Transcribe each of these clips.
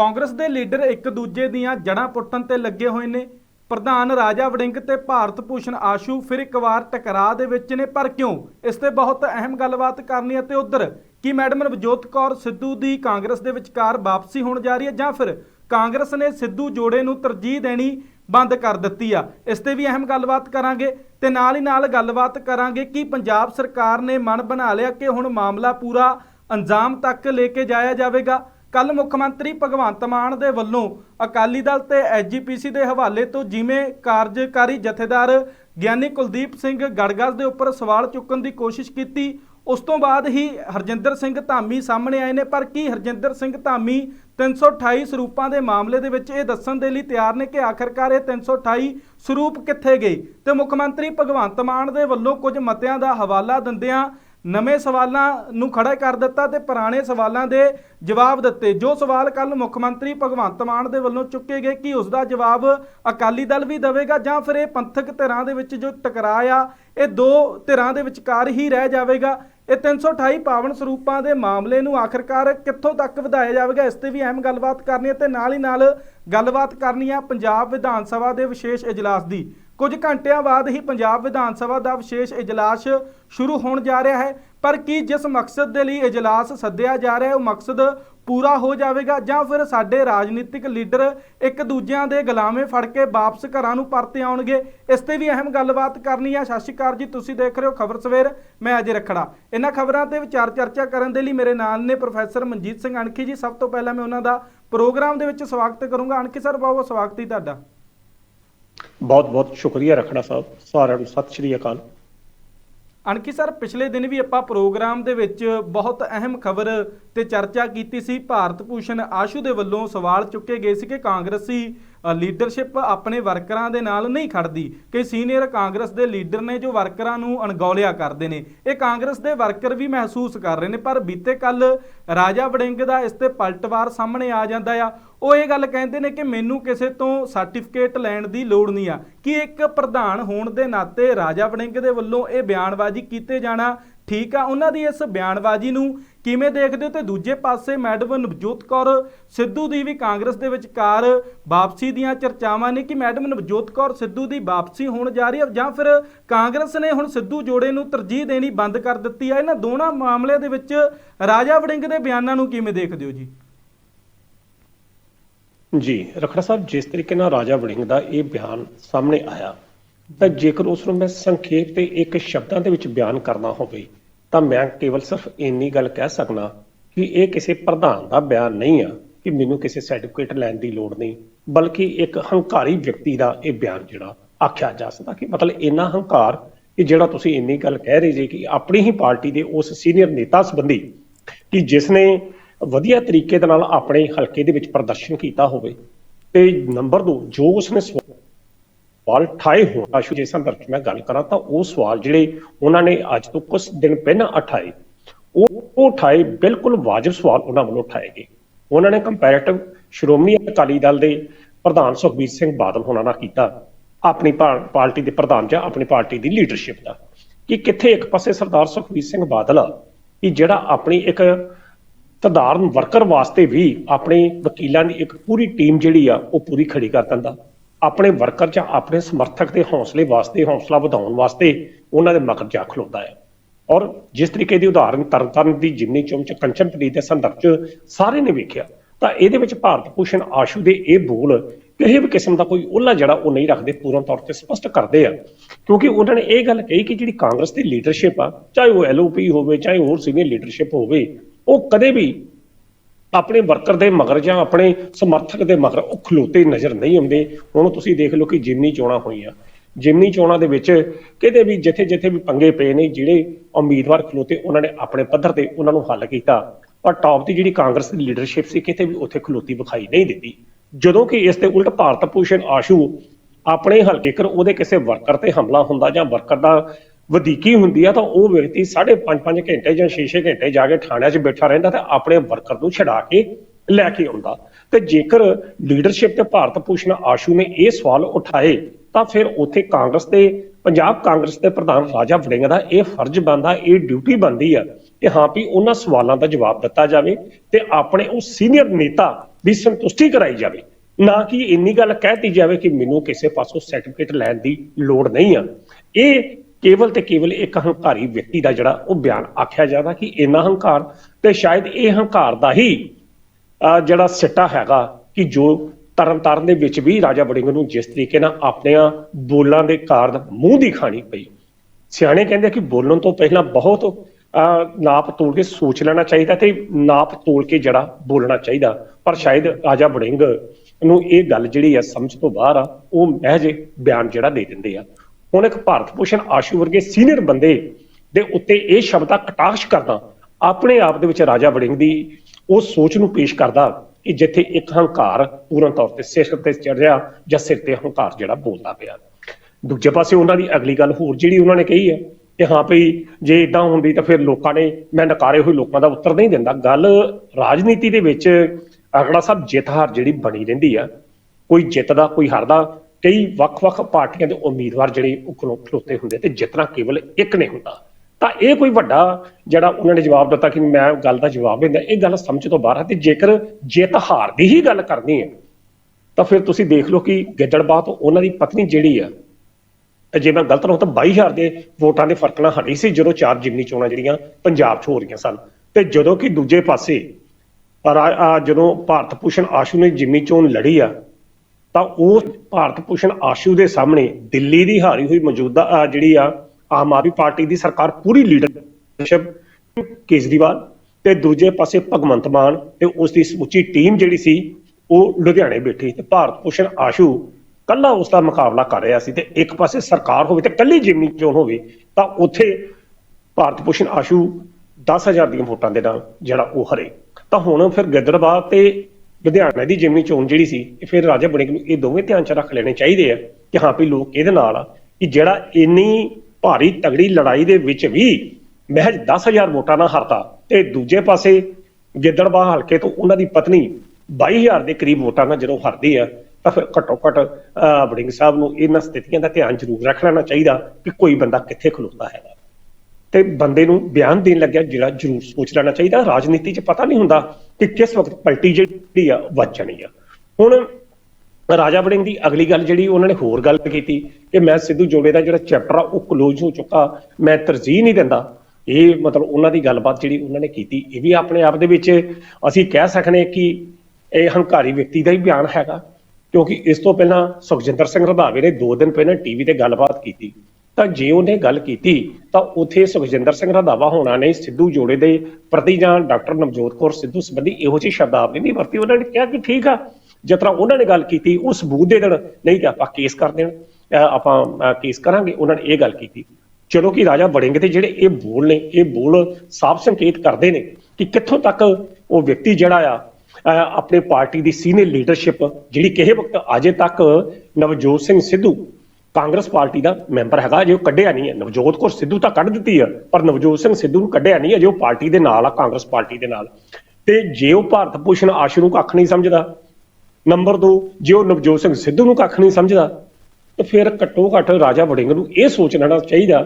ਕਾਂਗਰਸ ਦੇ ਲੀਡਰ ਇੱਕ ਦੂਜੇ ਦੀਆਂ ਜੜਾਂ ਪੁੱਟਣ ਤੇ ਲੱਗੇ ਹੋਏ ਨੇ। ਪ੍ਰਧਾਨ ਰਾਜਾ ਵੜਿੰਗ ਤੇ ਭਾਰਤ ਭੂਸ਼ਣ ਆਸ਼ੂ ਫਿਰ ਇੱਕ ਵਾਰ ਟਕਰਾਅ ਦੇ ਵਿੱਚ ਨੇ। ਪਰ ਕਿਉਂ? ਇਸ ਤੇ ਬਹੁਤ ਅਹਿਮ ਗੱਲਬਾਤ ਕਰਨੀ ਹੈ ਤੇ ਉਧਰ, ਕੀ ਮੈਡਮ ਨਵਜੋਤ ਕੌਰ ਸਿੱਧੂ ਦੀ ਕਾਂਗਰਸ ਦੇ ਵਿਚਕਾਰ ਵਾਪਸੀ ਹੋਣ ਜਾ ਰਹੀ ਹੈ ਜਾਂ ਫਿਰ ਕਾਂਗਰਸ ਨੇ ਸਿੱਧੂ ਜੋੜੇ ਨੂੰ ਤਰਜੀਹ ਦੇਣੀ ਬੰਦ ਕਰ ਦਿੱਤੀ ਆ? ਇਸ ਤੇ ਵੀ ਅਹਿਮ ਗੱਲਬਾਤ ਕਰਾਂਗੇ ਤੇ ਨਾਲ ਹੀ ਨਾਲ ਗੱਲਬਾਤ ਕਰਾਂਗੇ ਕਿ ਪੰਜਾਬ ਸਰਕਾਰ ਨੇ ਮਨ ਬਣਾ ਲਿਆ ਕਿ ਹੁਣ ਮਾਮਲਾ ਪੂਰਾ ਅੰਜਾਮ ਤੱਕ ਲੈ ਕੇ ਜਾਇਆ ਜਾਵੇਗਾ। ਕੱਲ ਮੁੱਖ ਮੰਤਰੀ ਭਗਵੰਤ ਮਾਨ ਦੇ ਵੱਲੋਂ ਅਕਾਲੀ ਦਲ ਤੇ ਐਸਜੀਪੀਸੀ ਦੇ ਹਵਾਲੇ ਤੋਂ ਜਿਵੇਂ ਕਾਰਜਕਾਰੀ ਜਥੇਦਾਰ ਗਿਆਨੀ ਕੁਲਦੀਪ ਸਿੰਘ ਗੜਗੜ ਦੇ ਉੱਪਰ ਸਵਾਲ ਚੁੱਕਣ ਦੀ ਕੋਸ਼ਿਸ਼ ਕੀਤੀ, ਉਸ ਤੋਂ ਬਾਅਦ ਹੀ ਹਰਜਿੰਦਰ ਸਿੰਘ ਧਾਮੀ ਸਾਹਮਣੇ ਆਏ ਨੇ। ਪਰ ਕੀ ਹਰਜਿੰਦਰ ਸਿੰਘ ਧਾਮੀ 328 ਸਰੂਪਾਂ ਦੇ ਮਾਮਲੇ ਦੇ ਵਿੱਚ ਇਹ ਦੱਸਣ ਦੇ ਲਈ ਤਿਆਰ ਨੇ ਕਿ ਆਖਰਕਾਰ ਇਹ 328 ਸਰੂਪ ਕਿੱਥੇ ਗਏ? ਤੇ ਮੁੱਖ ਮੰਤਰੀ ਭਗਵੰਤ ਮਾਨ ਦੇ ਵੱਲੋਂ ਕੁਝ ਮਤਿਆਂ ਦਾ ਹਵਾਲਾ ਦਿੰਦਿਆਂ ਨਵੇਂ ਸਵਾਲਾਂ ਨੂੰ ਖੜਾ ਕਰ ਦਿੱਤਾ ਤੇ ਪੁਰਾਣੇ ਸਵਾਲਾਂ ਦੇ ਜਵਾਬ ਦਿੱਤੇ। ਜੋ ਸਵਾਲ ਕੱਲ ਮੁੱਖ ਮੰਤਰੀ ਭਗਵੰਤ ਮਾਨ ਦੇ ਵੱਲੋਂ ਚੁੱਕੇ ਗਏ, ਕਿ ਉਸ ਦਾ ਜਵਾਬ ਅਕਾਲੀ ਦਲ ਵੀ ਦੇਵੇਗਾ ਜਾਂ ਫਿਰ ਇਹ ਪੰਥਕ ਧਿਰਾਂ ਦੇ ਵਿੱਚ ਜੋ ਟਕਰਾਅ ਆ, ਇਹ ਦੋ ਧਿਰਾਂ ਦੇ ਵਿਚਕਾਰ ਹੀ ਰਹਿ ਜਾਵੇਗਾ? ਇਹ 328 ਪਾਵਨ ਸਰੂਪਾਂ ਦੇ ਮਾਮਲੇ ਨੂੰ ਆਖਰਕਾਰ ਕਿੱਥੋਂ ਤੱਕ ਵਧਾਇਆ ਜਾਵੇਗਾ? ਇਸ ਤੇ ਵੀ ਅਹਿਮ ਗੱਲਬਾਤ ਕਰਨੀ ਹੈ ਤੇ ਨਾਲ ਹੀ ਨਾਲ ਗੱਲਬਾਤ ਕਰਨੀ ਆ ਪੰਜਾਬ ਵਿਧਾਨ ਸਭਾ ਦੇ ਵਿਸ਼ੇਸ਼ ਇਜਲਾਸ ਦੀ। ਕੁਝ ਘੰਟਿਆਂ ਬਾਅਦ ਹੀ ਪੰਜਾਬ ਵਿਧਾਨ ਸਭਾ ਦਾ ਵਿਸ਼ੇਸ਼ ਇਜਲਾਸ ਸ਼ੁਰੂ ਹੋਣ ਜਾ ਰਿਹਾ ਹੈ। ਪਰ ਕੀ ਜਿਸ ਮਕਸਦ ਦੇ ਲਈ ਇਜਲਾਸ ਸੱਦਿਆ ਜਾ ਰਿਹਾ ਹੈ, ਉਹ ਮਕਸਦ ਪੂਰਾ ਹੋ ਜਾਵੇਗਾ ਜਾਂ ਫਿਰ ਸਾਡੇ ਰਾਜਨੀਤਿਕ ਲੀਡਰ ਇੱਕ ਦੂਜਿਆਂ ਦੇ ਗੁਲਾਮੇ ਫੜ ਕੇ ਵਾਪਸ ਘਰਾਂ ਨੂੰ ਪਰਤੇ ਆਉਣਗੇ? ਇਸ ਤੇ ਵੀ ਅਹਿਮ ਗੱਲਬਾਤ ਕਰਨੀ ਹੈ। ਸਤਿ ਸ਼੍ਰੀ ਅਕਾਲ ਜੀ, ਤੁਸੀਂ ਦੇਖ ਰਹੇ ਹੋ ਖਬਰ ਸਵੇਰ। ਮੈਂ ਅਜੇ ਰਖੜਾ। ਇਹਨਾਂ ਖਬਰਾਂ ਤੇ ਵਿਚਾਰ ਚਰਚਾ ਕਰਨ ਦੇ ਲਈ ਮੇਰੇ ਨਾਲ ਨੇ ਪ੍ਰੋਫੈਸਰ ਮਨਜੀਤ ਸਿੰਘ ਅਣਖੀ ਜੀ। ਸਭ ਤੋਂ ਪਹਿਲਾਂ ਮੈਂ ਉਹਨਾਂ ਦਾ ਪ੍ਰੋਗਰਾਮ ਦੇ ਵਿੱਚ ਸਵਾਗਤ ਕਰੂੰਗਾ। ਅਣਖੀ ਸਰ, ਬਹੁਤ ਬਹੁਤ ਸਵਾਗਤ ਹੀ ਤੁਹਾਡਾ। ਬਹੁਤ ਬਹੁਤ ਸ਼ੁਕਰੀਆ ਰਖੜਾ ਸਾਹਿਬ, ਸਾਰਿਆਂ ਨੂੰ ਸਤਿ ਸ਼੍ਰੀ ਅਕਾਲ। ਅਣਕੀ ਸਰ, ਪਿਛਲੇ ਦਿਨ ਵੀ ਆਪਾਂ ਪ੍ਰੋਗਰਾਮ ਦੇ ਵਿੱਚ ਬਹੁਤ ਅਹਿਮ ਖਬਰ ਤੇ ਚਰਚਾ ਕੀਤੀ ਸੀ। ਭਾਰਤ ਭੂਸ਼ਣ ਆਸ਼ੂ ਦੇ ਵੱਲੋਂ ਸਵਾਲ ਚੁੱਕੇ ਗਏ ਸੀ ਕਿ ਕਾਂਗਰਸੀ ਲੀਡਰਸ਼ਿਪ ਆਪਣੇ ਵਰਕਰਾਂ ਦੇ ਨਾਲ ਨਹੀਂ ਖੜਦੀ। ਕਿ ਸੀਨੀਅਰ ਕਾਂਗਰਸ ਦੇ ਲੀਡਰ ਨੇ ਜੋ ਵਰਕਰਾਂ ਨੂੰ ਅਣਗੌਲਿਆ ਕਰਦੇ ਨੇ। ਇਹ ਕਾਂਗਰਸ ਦੇ ਵਰਕਰ ਵੀ ਮਹਿਸੂਸ ਕਰ ਰਹੇ ਨੇ, ਪਰ ਬੀਤੇ ਕੱਲ ਰਾਜਾ ਵੜਿੰਗ ਦਾ ਇਸ ਤੇ ਪਲਟਵਾਰ ਸਾਹਮਣੇ ਆ ਜਾਂਦਾ ਆ। ਉਹ ਇਹ ਗੱਲ ਕਹਿੰਦੇ ਨੇ ਕਿ ਮੈਨੂੰ ਕਿਸੇ ਤੋਂ ਸਰਟੀਫਿਕੇਟ ਲੈਣ ਦੀ ਲੋੜ ਨਹੀਂ ਆ। ਕਿ ਇੱਕ ਪ੍ਰਧਾਨ ਹੋਣ ਦੇ ਨਾਤੇ ਰਾਜਾ ਵੜਿੰਗ ਦੇ ਵੱਲੋਂ ਇਹ ਬਿਆਨਬਾਜ਼ੀ ਕੀਤੇ ਜਾਣਾ ਠੀਕ ਆ? ਉਹਨਾਂ ਦੀ ਇਸ ਬਿਆਨਬਾਜ਼ੀ ਨੂੰ ਕਿਵੇਂ ਦੇਖਦੇ ਹੋ ਤੇ ਦੂਜੇ ਪਾਸੇ ਮੈਡਮ ਨਵਜੋਤ ਕੌਰ ਸਿੱਧੂ ਦੀ ਵੀ ਕਾਂਗਰਸ ਦੇ ਵਿਚਕਾਰ ਵਾਪਸੀ ਦੀਆਂ ਚਰਚਾਵਾਂ ਨੇ ਕਿ ਮੈਡਮ ਨਵਜੋਤ ਕੌਰ ਸਿੱਧੂ ਦੀ ਵਾਪਸੀ ਹੋਣ ਜਾ ਰਹੀ ਹੈ ਜਾਂ ਫਿਰ ਕਾਂਗਰਸ ਨੇ ਹੁਣ ਸਿੱਧੂ ਜੋੜੇ ਨੂੰ ਤਰਜੀਹ ਦੇਣੀ ਬੰਦ ਕਰ ਦਿੱਤੀ ਹੈ? ਇਹਨਾਂ ਦੋਨਾਂ ਮਾਮਲਿਆਂ ਦੇ ਵਿੱਚ ਰਾਜਾ ਵੜਿੰਗ ਦੇ ਬਿਆਨਾਂ ਨੂੰ ਕਿਵੇਂ ਦੇਖਦੇ ਹੋ ਜੀ? ਜੀ, ਰਖੜਾ ਸਾਹਿਬ, ਜਿਸ ਤਰੀਕੇ ਨਾਲ ਰਾਜਾ ਵੜਿੰਗ ਦਾ ਇਹ ਬਿਆਨ ਸਾਹਮਣੇ ਆਇਆ, ਤਾਂ ਜੇਕਰ ਉਸ ਨੂੰ ਮੈਂ ਸੰਖੇਪ ਤੇ ਇੱਕ ਸ਼ਬਦਾਂ ਦੇ ਵਿੱਚ ਬਿਆਨ ਕਰਨਾ ਹੋਵੇ ਤਾਂ ਮੈਂ ਕੇਵਲ ਸਿਰਫ ਇੰਨੀ ਗੱਲ ਕਹਿ ਸਕਦਾ ਕਿ ਇਹ ਕਿਸੇ ਪ੍ਰਧਾਨ ਦਾ ਬਿਆਨ ਨਹੀਂ ਆ ਕਿ ਮੈਨੂੰ ਕਿਸੇ ਸਰਟੀਫਿਕੇਟ ਲੈਣ ਦੀ ਲੋੜ ਨਹੀਂ, ਬਲਕਿ ਇੱਕ ਹੰਕਾਰੀ ਵਿਅਕਤੀ ਦਾ ਇਹ ਬਿਆਨ ਜਿਹੜਾ ਆਖਿਆ ਜਾ ਸਕਦਾ ਕਿ ਮਤਲਬ ਇੰਨਾ ਹੰਕਾਰ ਕਿ ਜਿਹੜਾ ਤੁਸੀਂ ਇੰਨੀ ਗੱਲ ਕਹਿ ਰਹੇ ਜੇ ਕਿ ਆਪਣੀ ਹੀ ਪਾਰਟੀ ਦੇ ਉਸ ਸੀਨੀਅਰ ਨੇਤਾ ਸੰਬੰਧੀ ਕਿ ਜਿਸ ਨੇ ਵਧੀਆ ਤਰੀਕੇ ਦੇ ਨਾਲ ਆਪਣੇ ਹਲਕੇ ਦੇ ਵਿੱਚ ਪ੍ਰਦਰਸ਼ਨ ਕੀਤਾ ਹੋਵੇ ਤੇ ਨੰਬਰ 2 ਜੋ ਉਸਨੇ ਸਵਾਲ ਠਾਏ ਹੋਣ। ਆਸ਼ੂ, ਜੇ ਸੰਦਰਭ ਮੈਂ ਗੱਲ ਕਰਾਂ ਤਾਂ ਉਹ ਸਵਾਲ ਜਿਹੜੇ ਉਹਨਾਂ ਨੇ ਅੱਜ ਤੋਂ ਕੁਝ ਦਿਨ ਪਹਿਲਾਂ ਉਠਾਏ, ਉਹ ਠਾਏ ਬਿਲਕੁਲ ਵਾਜਬ ਸਵਾਲ ਉਹਨਾਂ ਵੱਲੋਂ ਉਠਾਏ ਗਏ। ਉਹਨਾਂ ਨੇ ਕੰਪੈਰੀਟਿਵ ਸ਼੍ਰੋਮਣੀ ਅਕਾਲੀ ਦਲ ਦੇ ਪ੍ਰਧਾਨ ਸੁਖਬੀਰ ਸਿੰਘ ਬਾਦਲ ਹੋਣਾ ਨਾਲ ਕੀਤਾ, ਆਪਣੀ ਪਾਰਟੀ ਦੇ ਪ੍ਰਧਾਨ ਜਾਂ ਆਪਣੀ ਪਾਰਟੀ ਦੀ ਲੀਡਰਸ਼ਿਪ ਦਾ। ਕਿ ਕਿੱਥੇ ਇੱਕ ਪਾਸੇ ਸਰਦਾਰ ਸੁਖਬੀਰ ਸਿੰਘ ਬਾਦਲ ਆ, ਕਿ ਜਿਹੜਾ ਆਪਣੀ ਇੱਕ ਸਧਾਰਨ ਵਰਕਰ ਵਾਸਤੇ ਵੀ ਆਪਣੇ ਵਕੀਲਾਂ ਦੀ ਇੱਕ ਪੂਰੀ ਟੀਮ ਜਿਹੜੀ ਆ, ਉਹ ਪੂਰੀ ਖੜੀ ਕਰ ਦਿੰਦਾ। ਆਪਣੇ ਵਰਕਰ ਜਾਂ ਆਪਣੇ ਸਮਰਥਕ ਦੇ ਹੌਸਲੇ ਵਾਸਤੇ, ਹੌਸਲਾ ਵਧਾਉਣ ਵਾਸਤੇ ਉਹਨਾਂ ਦੇ ਮਗਰ ਜਾ ਖਲੋਦਾ ਹੈ। ਔਰ ਜਿਸ ਤਰੀਕੇ ਦੀ ਉਦਾਹਰਨ ਤਰਨਤਾਰਨ ਦੀ ਜਿੰਨੀ ਚੁੰਮ ਚ ਕੰਚਨਪ੍ਰੀਤ ਦੇ ਸੰਦਰਭ ਚ ਸਾਰੇ ਨੇ ਵੇਖਿਆ, ਤਾਂ ਇਹਦੇ ਵਿੱਚ ਭਾਰਤ ਭੂਸ਼ਣ ਆਸ਼ੂ ਦੇ ਇਹ ਬੋਲ ਕਿਸੇ ਵੀ ਕਿਸਮ ਦਾ ਕੋਈ ਉਹਲਾ ਜਿਹੜਾ ਉਹ ਨਹੀਂ ਰੱਖਦੇ, ਪੂਰਨ ਤੌਰ ਤੇ ਸਪਸ਼ਟ ਕਰਦੇ ਆ। ਕਿਉਂਕਿ ਉਹਨਾਂ ਨੇ ਇਹ ਗੱਲ ਕਹੀ ਕਿ ਜਿਹੜੀ ਕਾਂਗਰਸ ਦੀ ਲੀਡਰਸ਼ਿਪ ਆ, ਚਾਹੇ ਉਹ ਐਲਓਪੀ ਹੋਵੇ, ਚਾਹੇ ਹੋਰ ਸੀਨੀਅਰ ਲੀਡਰਸ਼ਿਪ ਹੋਵੇ, ਉਹ ਕਦੇ ਵੀ ਆਪਣੇ ਵਰਕਰ ਦੇ ਮਗਰ ਜਾਂ ਆਪਣੇ ਸਮਰਥਕ ਦੇ ਮਗਰ ਉਹ ਖਲੋਤੇ ਨਜ਼ਰ ਨਹੀਂ ਆਉਂਦੇ। ਹੁਣ ਤੁਸੀਂ ਦੇਖ ਲਓ ਕਿ ਜਿਮਨੀ ਚੋਣਾਂ ਹੋਈਆਂ। ਜਿਮਨੀ ਚੋਣਾਂ ਦੇ ਵਿੱਚ ਕਿਤੇ ਵੀ ਜਿੱਥੇ ਜਿੱਥੇ ਵੀ ਪੰਗੇ ਪਏ ਨੇ, ਜਿਹੜੇ ਉਮੀਦਵਾਰ ਖਲੋਤੇ, ਉਹਨਾਂ ਨੇ ਆਪਣੇ ਪੱਧਰ ਤੇ ਉਹਨਾਂ ਨੂੰ ਹੱਲ ਕੀਤਾ। ਪਰ ਟਾਪ ਦੀ ਜਿਹੜੀ ਕਾਂਗਰਸ ਦੀ ਲੀਡਰਸ਼ਿਪ ਸੀ, ਕਿਤੇ ਵੀ ਉੱਥੇ ਖਲੋਤੀ ਵਿਖਾਈ ਨਹੀਂ ਦਿੱਤੀ। ਜਦੋਂ ਕਿ ਇਸ ਦੇ ਉਲਟ ਭਾਰਤ ਭੂਸ਼ਣ ਆਸ਼ੂ ਆਪਣੇ ਹਲਕੇ ਕਰ ਉਹਦੇ ਕਿਸੇ ਵਰਕਰ ਤੇ ਹਮਲਾ ਹੁੰਦਾ ਜਾਂ ਵਰਕਰ ਦਾ ਵਧੀਕੀ ਹੁੰਦੀ ਆ ਤਾਂ ਉਹ ਵਿਅਕਤੀ 5.5 ਘੰਟੇ ਜਾਂ 6-6 ਘੰਟੇ ਜਾ ਕੇ ਥਾਣਿਆਂ 'ਚ ਬੈਠਾ ਰਹਿੰਦਾ ਤੇ ਆਪਣੇ ਵਰਕਰ ਨੂੰ ਛਡਾ ਕੇ ਲੈ ਕੇ ਆਉਂਦਾ। ਤੇ ਜੇਕਰ ਲੀਡਰਸ਼ਿਪ ਤੇ ਭਾਰਤ ਭੂਸ਼ਣ ਆਸ਼ੂ ਨੇ ਇਹ ਸਵਾਲ ਉਠਾਏ, ਤਾਂ ਫਿਰ ਉੱਥੇ ਕਾਂਗਰਸ ਦੇ, ਪੰਜਾਬ ਕਾਂਗਰਸ ਦੇ ਪ੍ਰਧਾਨ ਰਾਜਾ ਵੜਿੰਗ ਦਾ ਇਹ ਫਰਜ਼ ਬਣਦਾ, ਇਹ ਡਿਊਟੀ ਬਣਦੀ ਆ ਕਿ ਹਾਂ ਵੀ ਉਹਨਾਂ ਸਵਾਲਾਂ ਦਾ ਜਵਾਬ ਦਿੱਤਾ ਜਾਵੇ ਤੇ ਆਪਣੇ ਉਹ ਸੀਨੀਅਰ ਨੇਤਾ ਦੀ ਸੰਤੁਸ਼ਟੀ ਕਰਾਈ ਜਾਵੇ। ਨਾ ਕਿ ਇੰਨੀ ਗੱਲ ਕਹਿਤੀ ਜਾਵੇ ਕਿ ਮੈਨੂੰ ਕਿਸੇ ਪਾਸੋਂ ਸਰਟੀਫਿਕੇਟ ਲੈਣ ਦੀ ਲੋੜ ਨਹੀਂ ਆ। ਇਹ ਕੇਵਲ ਤੇ ਕੇਵਲ ਇੱਕ ਹੰਕਾਰੀ ਵਿਅਕਤੀ ਦਾ ਜਿਹੜਾ ਉਹ ਬਿਆਨ ਆਖਿਆ ਜਾਂਦਾ ਕਿ ਇੰਨਾ ਹੰਕਾਰ ਤੇ ਸ਼ਾਇਦ ਇਹ ਹੰਕਾਰ ਦਾ ਹੀ ਅਹ ਜਿਹੜਾ ਸਿੱਟਾ ਹੈਗਾ ਕਿ ਜੋ ਤਰਨਤਾਰਨ ਦੇ ਵਿੱਚ ਵੀ ਰਾਜਾ ਵੜਿੰਗ ਨੂੰ ਜਿਸ ਤਰੀਕੇ ਨਾਲ ਆਪਣੀਆਂ ਬੋਲਾਂ ਦੇ ਕਾਰਨ ਮੂੰਹ ਦੀ ਖਾਣੀ ਪਈ। ਸਿਆਣੇ ਕਹਿੰਦੇ ਕਿ ਬੋਲਣ ਤੋਂ ਪਹਿਲਾਂ ਬਹੁਤ ਅਹ, ਨਾਪ ਤੋਲ ਕੇ ਸੋਚ ਲੈਣਾ ਚਾਹੀਦਾ ਤੇ ਨਾਪ ਤੋਲ ਕੇ ਜਿਹੜਾ ਬੋਲਣਾ ਚਾਹੀਦਾ। ਪਰ ਸ਼ਾਇਦ ਰਾਜਾ ਵੜਿੰਗ ਨੂੰ ਇਹ ਗੱਲ ਜਿਹੜੀ ਆ ਸਮਝ ਤੋਂ ਬਾਹਰ ਆ ਉਹ ਮਹਿਜ ਬਿਆਨ ਜਿਹੜਾ ਦੇ ਦਿੰਦੇ ਆ। ਹੁਣ ਇੱਕ ਭਾਰਤ ਭੂਸ਼ਣ ਆਸ਼ੂ ਵਰਗੇ ਸੀਨੀਅਰ ਬੰਦੇ ਦੇ ਉੱਤੇ ਇਹ ਸ਼ਬਦਾਂ ਕਟਾਕਸ਼ ਕਰਨਾ ਆਪਣੇ ਆਪ ਦੇ ਵਿੱਚ ਰਾਜਾ ਵੜਿੰਗ ਦੀ ਉਹ ਸੋਚ ਨੂੰ ਪੇਸ਼ ਕਰਦਾ ਕਿ ਜਿੱਥੇ ਇੱਕ ਹੰਕਾਰ ਪੂਰਨ ਤੌਰ ਤੇ ਸਿਰ ਤੇ ਚੜ ਰਿਹਾ ਜਾਂ ਸਿਰ ਤੇ ਹੰਕਾਰ ਜਿਹੜਾ ਬੋਲਦਾ ਪਿਆ। ਦੂਜੇ ਪਾਸੇ ਉਹਨਾਂ ਦੀ ਅਗਲੀ ਗੱਲ ਹੋਰ ਜਿਹੜੀ ਉਹਨਾਂ ਨੇ ਕਹੀ ਹੈ ਕਿ ਹਾਂ ਭਈ ਜੇ ਇਦਾਂ ਹੁੰਦੀ ਤਾਂ ਫਿਰ ਲੋਕਾਂ ਨੇ ਮੈਂ ਨਕਾਰੇ ਹੋਏ ਲੋਕਾਂ ਦਾ ਉੱਤਰ ਨਹੀਂ ਦਿੰਦਾ। ਗੱਲ ਰਾਜਨੀਤੀ ਦੇ ਵਿੱਚ ਅਗੜਾ ਸਾਹਿਬ ਜਿੱਤ ਹਾਰ ਜਿਹੜੀ ਬਣੀ ਰਹਿੰਦੀ ਆ, ਕੋਈ ਜਿੱਤਦਾ, ਕੋਈ ਹਾਰਦਾ ਕਈ ਵੱਖ-ਵੱਖ ਪਾਰਟੀਆਂ ਦੇ ਉਮੀਦਵਾਰ ਜਿਹੜੇ ਉਹ ਖਲੋ- ਖਲੋਤੇ ਹੁੰਦੇ ਤੇ ਜਿੱਤਣਾ ਕੇਵਲ ਇੱਕ ਨਹੀਂ ਹੁੰਦਾ, ਤਾਂ ਇਹ ਕੋਈ ਵੱਡਾ ਜਿਹੜਾ ਉਹਨਾਂ ਨੇ ਜਵਾਬ ਦਿੱਤਾ ਕਿ ਮੈਂ ਗੱਲ ਦਾ ਜਵਾਬ ਦਿੰਦਾ, ਇਹ ਗੱਲ ਸਮਝ ਤੋਂ ਬਾਹਰ ਹੈ ਤੇ ਜੇਕਰ ਜਿੱਤ ਹਾਰ ਦੀ ਹੀ ਗੱਲ ਕਰਨੀ ਹੈ, ਤਾਂ ਫਿਰ ਤੁਸੀਂ ਦੇਖ ਲਓ ਕਿ ਗਿੱਦੜਬਾਹ ਤੋਂ ਉਹਨਾਂ ਦੀ ਪਤਨੀ ਜਿਹੜੀ ਆ, ਤੇ ਜੇ ਮੈਂ ਗਲਤ ਨਾ ਹੋ ਤਾਂ 22000 ਦੇ ਵੋਟਾਂ ਦੇ ਫ਼ਰਕ ਨਾਲ ਹਟੀ ਸੀ ਜਦੋਂ ਚਾਰ ਜਿਮਨੀ ਚੋਣਾਂ ਜਿਹੜੀਆਂ ਪੰਜਾਬ 'ਚ ਹੋ ਰਹੀਆਂ ਸਨ, ਤੇ ਜਦੋਂ ਕਿ ਦੂਜੇ ਪਾਸੇ ਰਾ- ਜਦੋਂ ਭਾਰਤ ਭੂਸ਼ਣ ਆਸ਼ੂ ਨੇ ਜਿਮਨੀ ਚੋਣ ਲੜੀ ਆ ਤਾਂ ਉਹ ਭਾਰਤ ਭੂਸ਼ਣ ਆਸ਼ੂ ਦੇ ਸਾਹਮਣੇ ਦਿੱਲੀ ਦੀ ਹਾਰੀ ਹੋਈ ਮੌਜੂਦਾ ਜਿਹੜੀ ਆ, ਆਮ ਆਦਮੀ ਪਾਰਟੀ ਦੀ ਸਰਕਾਰ ਪੂਰੀ ਲੀਡਰਸ਼ਿਪ ਕੇਜਰੀਵਾਲ ਤੇ ਦੂਜੇ ਪਾਸੇ ਭਗਵੰਤ ਮਾਨ ਤੇ ਉਸ ਦੀ ਸਮੁੱਚੀ ਟੀਮ ਜਿਹੜੀ ਸੀ, ਉਹ ਲੁਧਿਆਣੇ ਬੈਠੀ ਤੇ ਭਾਰਤ ਭੂਸ਼ਣ ਆਸ਼ੂ ਕੱਲਾ ਉਸ ਦਾ ਮੁਕਾਬਲਾ ਕਰ ਰਿਹਾ ਸੀ ਤੇ ਇੱਕ ਪਾਸੇ ਸਰਕਾਰ ਹੋਵੇ ਤੇ ਕੱਲੀ ਜਿਮਨੀ ਚੋਣ ਹੋਵੇ, ਤਾਂ ਉੱਥੇ ਭਾਰਤ ਭੂਸ਼ਣ ਆਸ਼ੂ 10000 ਦੀਆਂ ਵੋਟਾਂ ਦੇ ਨਾਲ ਜਿਹੜਾ ਉਹ ਹਰੇ। ਤਾਂ ਹੁਣ ਫਿਰ ਗਿੱਦੜਬਾਹ ਤੇ ਲੁਧਿਆਣੇ ਦੀ ਜਿਮਨੀ ਚੋਣ ਜਿਹੜੀ ਸੀ ਇਹ ਫਿਰ ਰਾਜਾ ਬੜਿੰਗ ਨੂੰ ਇਹ ਦੋਵੇਂ ਧਿਆਨ ਚ ਰੱਖ ਲੈਣੇ ਚਾਹੀਦੇ ਆ ਕਿ ਹਾਂ ਵੀ ਲੋਕ ਇਹਦੇ ਨਾਲ ਆ ਕਿ ਜਿਹੜਾ ਇੰਨੀ ਭਾਰੀ ਤਗੜੀ ਲੜਾਈ ਦੇ ਵਿੱਚ ਵੀ ਮਹਿਜ 10000 ਵੋਟਾਂ ਨਾਲ ਹਰਤਾ ਤੇ ਦੂਜੇ ਪਾਸੇ ਗਿੱਦੜਬਾਹ ਹਲਕੇ ਤੋਂ ਉਹਨਾਂ ਦੀ ਪਤਨੀ 22000 ਦੇ ਕਰੀਬ ਵੋਟਾਂ ਨਾਲ ਜਦੋਂ ਹਰਦੀ ਆ ਤਾਂ ਫਿਰ ਘੱਟੋ ਘੱਟ ਅਹ, ਵੜਿੰਗ ਸਾਹਿਬ ਨੂੰ ਇਹਨਾਂ ਸਥਿਤੀਆਂ ਦਾ ਧਿਆਨ ਜ਼ਰੂਰ ਰੱਖ ਲੈਣਾ ਚਾਹੀਦਾ ਕਿ ਕੋਈ ਬੰਦਾ ਕਿੱਥੇ ਖਲੋਤਾ ਹੈਗਾ ਤੇ ਬੰਦੇ ਨੂੰ ਬਿਆਨ ਦੇਣ ਲੱਗਿਆ ਜਿਹੜਾ ਜ਼ਰੂਰ ਸੋਚ ਲੈਣਾ ਚਾਹੀਦਾ ਰਾਜਨੀਤੀ 'ਚ ਪਤਾ ਨਹੀਂ ਹੁੰਦਾ ਕਿ ਕਿਸ ਵਕਤ ਪਲਟੀ ਜਿਹੜੀ ਆ ਵੱਜ ਜਾਣੀ ਆ। ਹੁਣ ਰਾਜਾ ਵੜਿੰਗ ਦੀ ਅਗਲੀ ਗੱਲ ਜਿਹੜੀ, ਉਹਨਾਂ ਨੇ ਹੋਰ ਗੱਲ ਕੀਤੀ ਕਿ ਮੈਂ ਸਿੱਧੂ ਜੋੜੇ ਦਾ ਜਿਹੜਾ ਚੈਪਟਰ ਆ, ਉਹ ਕਲੋਜ਼ ਹੋ ਚੁੱਕਾ, ਮੈਂ ਤਰਜੀਹ ਨਹੀਂ ਦਿੰਦਾ। ਇਹ ਮਤਲਬ ਉਹਨਾਂ ਦੀ ਗੱਲਬਾਤ ਜਿਹੜੀ ਉਹਨਾਂ ਨੇ ਕੀਤੀ, ਇਹ ਵੀ ਆਪਣੇ ਆਪ ਦੇ ਵਿੱਚ ਅਸੀਂ ਕਹਿ ਸਕਨੇ ਕਿ ਇਹ ਹੰਕਾਰੀ ਵਿਅਕਤੀ ਦਾ ਹੀ ਬਿਆਨ ਹੈਗਾ। ਕਿਉਂਕਿ ਇਸ ਤੋਂ ਪਹਿਲਾਂ ਸੁਖਜਿੰਦਰ ਸਿੰਘ ਰੰਧਾਵੇ ਨੇ 2 ਦਿਨ ਪਹਿਲਾਂ ਟੀਵੀ ਤੇ ਗੱਲਬਾਤ ਕੀਤੀ। ਤਾਂ ਜੇ ਉਹਨੇ ਗੱਲ ਕੀਤੀ, ਤਾਂ ਉਥੇ ਸੁਖਜਿੰਦਰ ਸਿੰਘ ਰੰਧਾਵਾ ਹੋਣਾ ਨੇ ਸਿੱਧੂ ਜੋੜੇ ਦੇ ਪ੍ਰਤੀ ਜਾਂ ਡਾਕਟਰ ਨਵਜੋਤ ਕੌਰ ਸਿੱਧੂ ਸੰਬੰਧੀ ਇਹੋ ਜਿਹੀ ਸ਼ਬਦਾਵਲੀ ਨਹੀਂ ਵਰਤੀ। ਉਹਨਾਂ ਨੇ ਕਿਹਾ ਕਿ ਠੀਕ ਆ, ਜਿਸ ਤਰ੍ਹਾਂ ਉਹਨਾਂ ਨੇ ਗੱਲ ਕੀਤੀ ਉਹ ਸਬੂਤ ਦੇ ਦੇਣ ਨਹੀਂ ਤਾਂ ਆਪਾਂ ਕੇਸ ਕਰ ਦੇਣ ਆਪਾਂ ਕੇਸ ਕਰਾਂਗੇ, ਉਹਨਾਂ ਨੇ ਇਹ ਗੱਲ ਕੀਤੀ। ਚਲੋ ਕਿ ਰਾਜਾ ਵੜਿੰਗ ਤੇ ਜਿਹੜੇ ਇਹ ਬੋਲ ਨੇ, ਇਹ ਬੋਲ ਸਾਫ਼ ਸੰਕੇਤ ਕਰਦੇ ਨੇ ਕਿ ਕਿੱਥੋਂ ਤੱਕ ਉਹ ਵਿਅਕਤੀ ਜਿਹੜਾ ਆ, ਅਹ ਆਪਣੇ ਪਾਰਟੀ ਦੀ ਸੀਨੀਅਰ ਲੀਡਰਸ਼ਿਪ ਜਿਹੜੀ ਕਿਸੇ ਵਕਤ ਅਜੇ ਤੱਕ ਨਵਜੋਤ ਸਿੰਘ ਸਿੱਧੂ ਕਾਂਗਰਸ ਪਾਰਟੀ ਦਾ ਮੈਂਬਰ ਹੈਗਾ ਜੇ ਉਹ ਕੱਢਿਆ ਨਹੀਂ ਹੈ। ਨਵਜੋਤ ਕੌਰ ਸਿੱਧੂ ਤਾਂ ਕੱਢ ਦਿੱਤੀ ਆ, ਪਰ ਨਵਜੋਤ ਸਿੰਘ ਸਿੱਧੂ ਨੂੰ ਕੱਢਿਆ ਨਹੀਂ ਹੈ ਜੇ ਉਹ ਪਾਰਟੀ ਦੇ ਨਾਲ ਆ, ਕਾਂਗਰਸ ਪਾਰਟੀ ਦੇ ਨਾਲ। ਤੇ ਜੇ ਉਹ ਭਾਰਤ ਭੂਸ਼ਣ ਆਸ਼ੂ ਨੂੰ ਕੱਖ ਨਹੀਂ ਸਮਝਦਾ, ਨੰਬਰ 2 ਜੇ ਉਹ ਨਵਜੋਤ ਸਿੰਘ ਸਿੱਧੂ ਨੂੰ ਕੱਖ ਨਹੀਂ ਸਮਝਦਾ, ਤਾਂ ਫਿਰ ਘੱਟੋ ਘੱਟ ਰਾਜਾ ਵੜਿੰਗ ਨੂੰ ਇਹ ਸੋਚ ਲੈਣਾ ਚਾਹੀਦਾ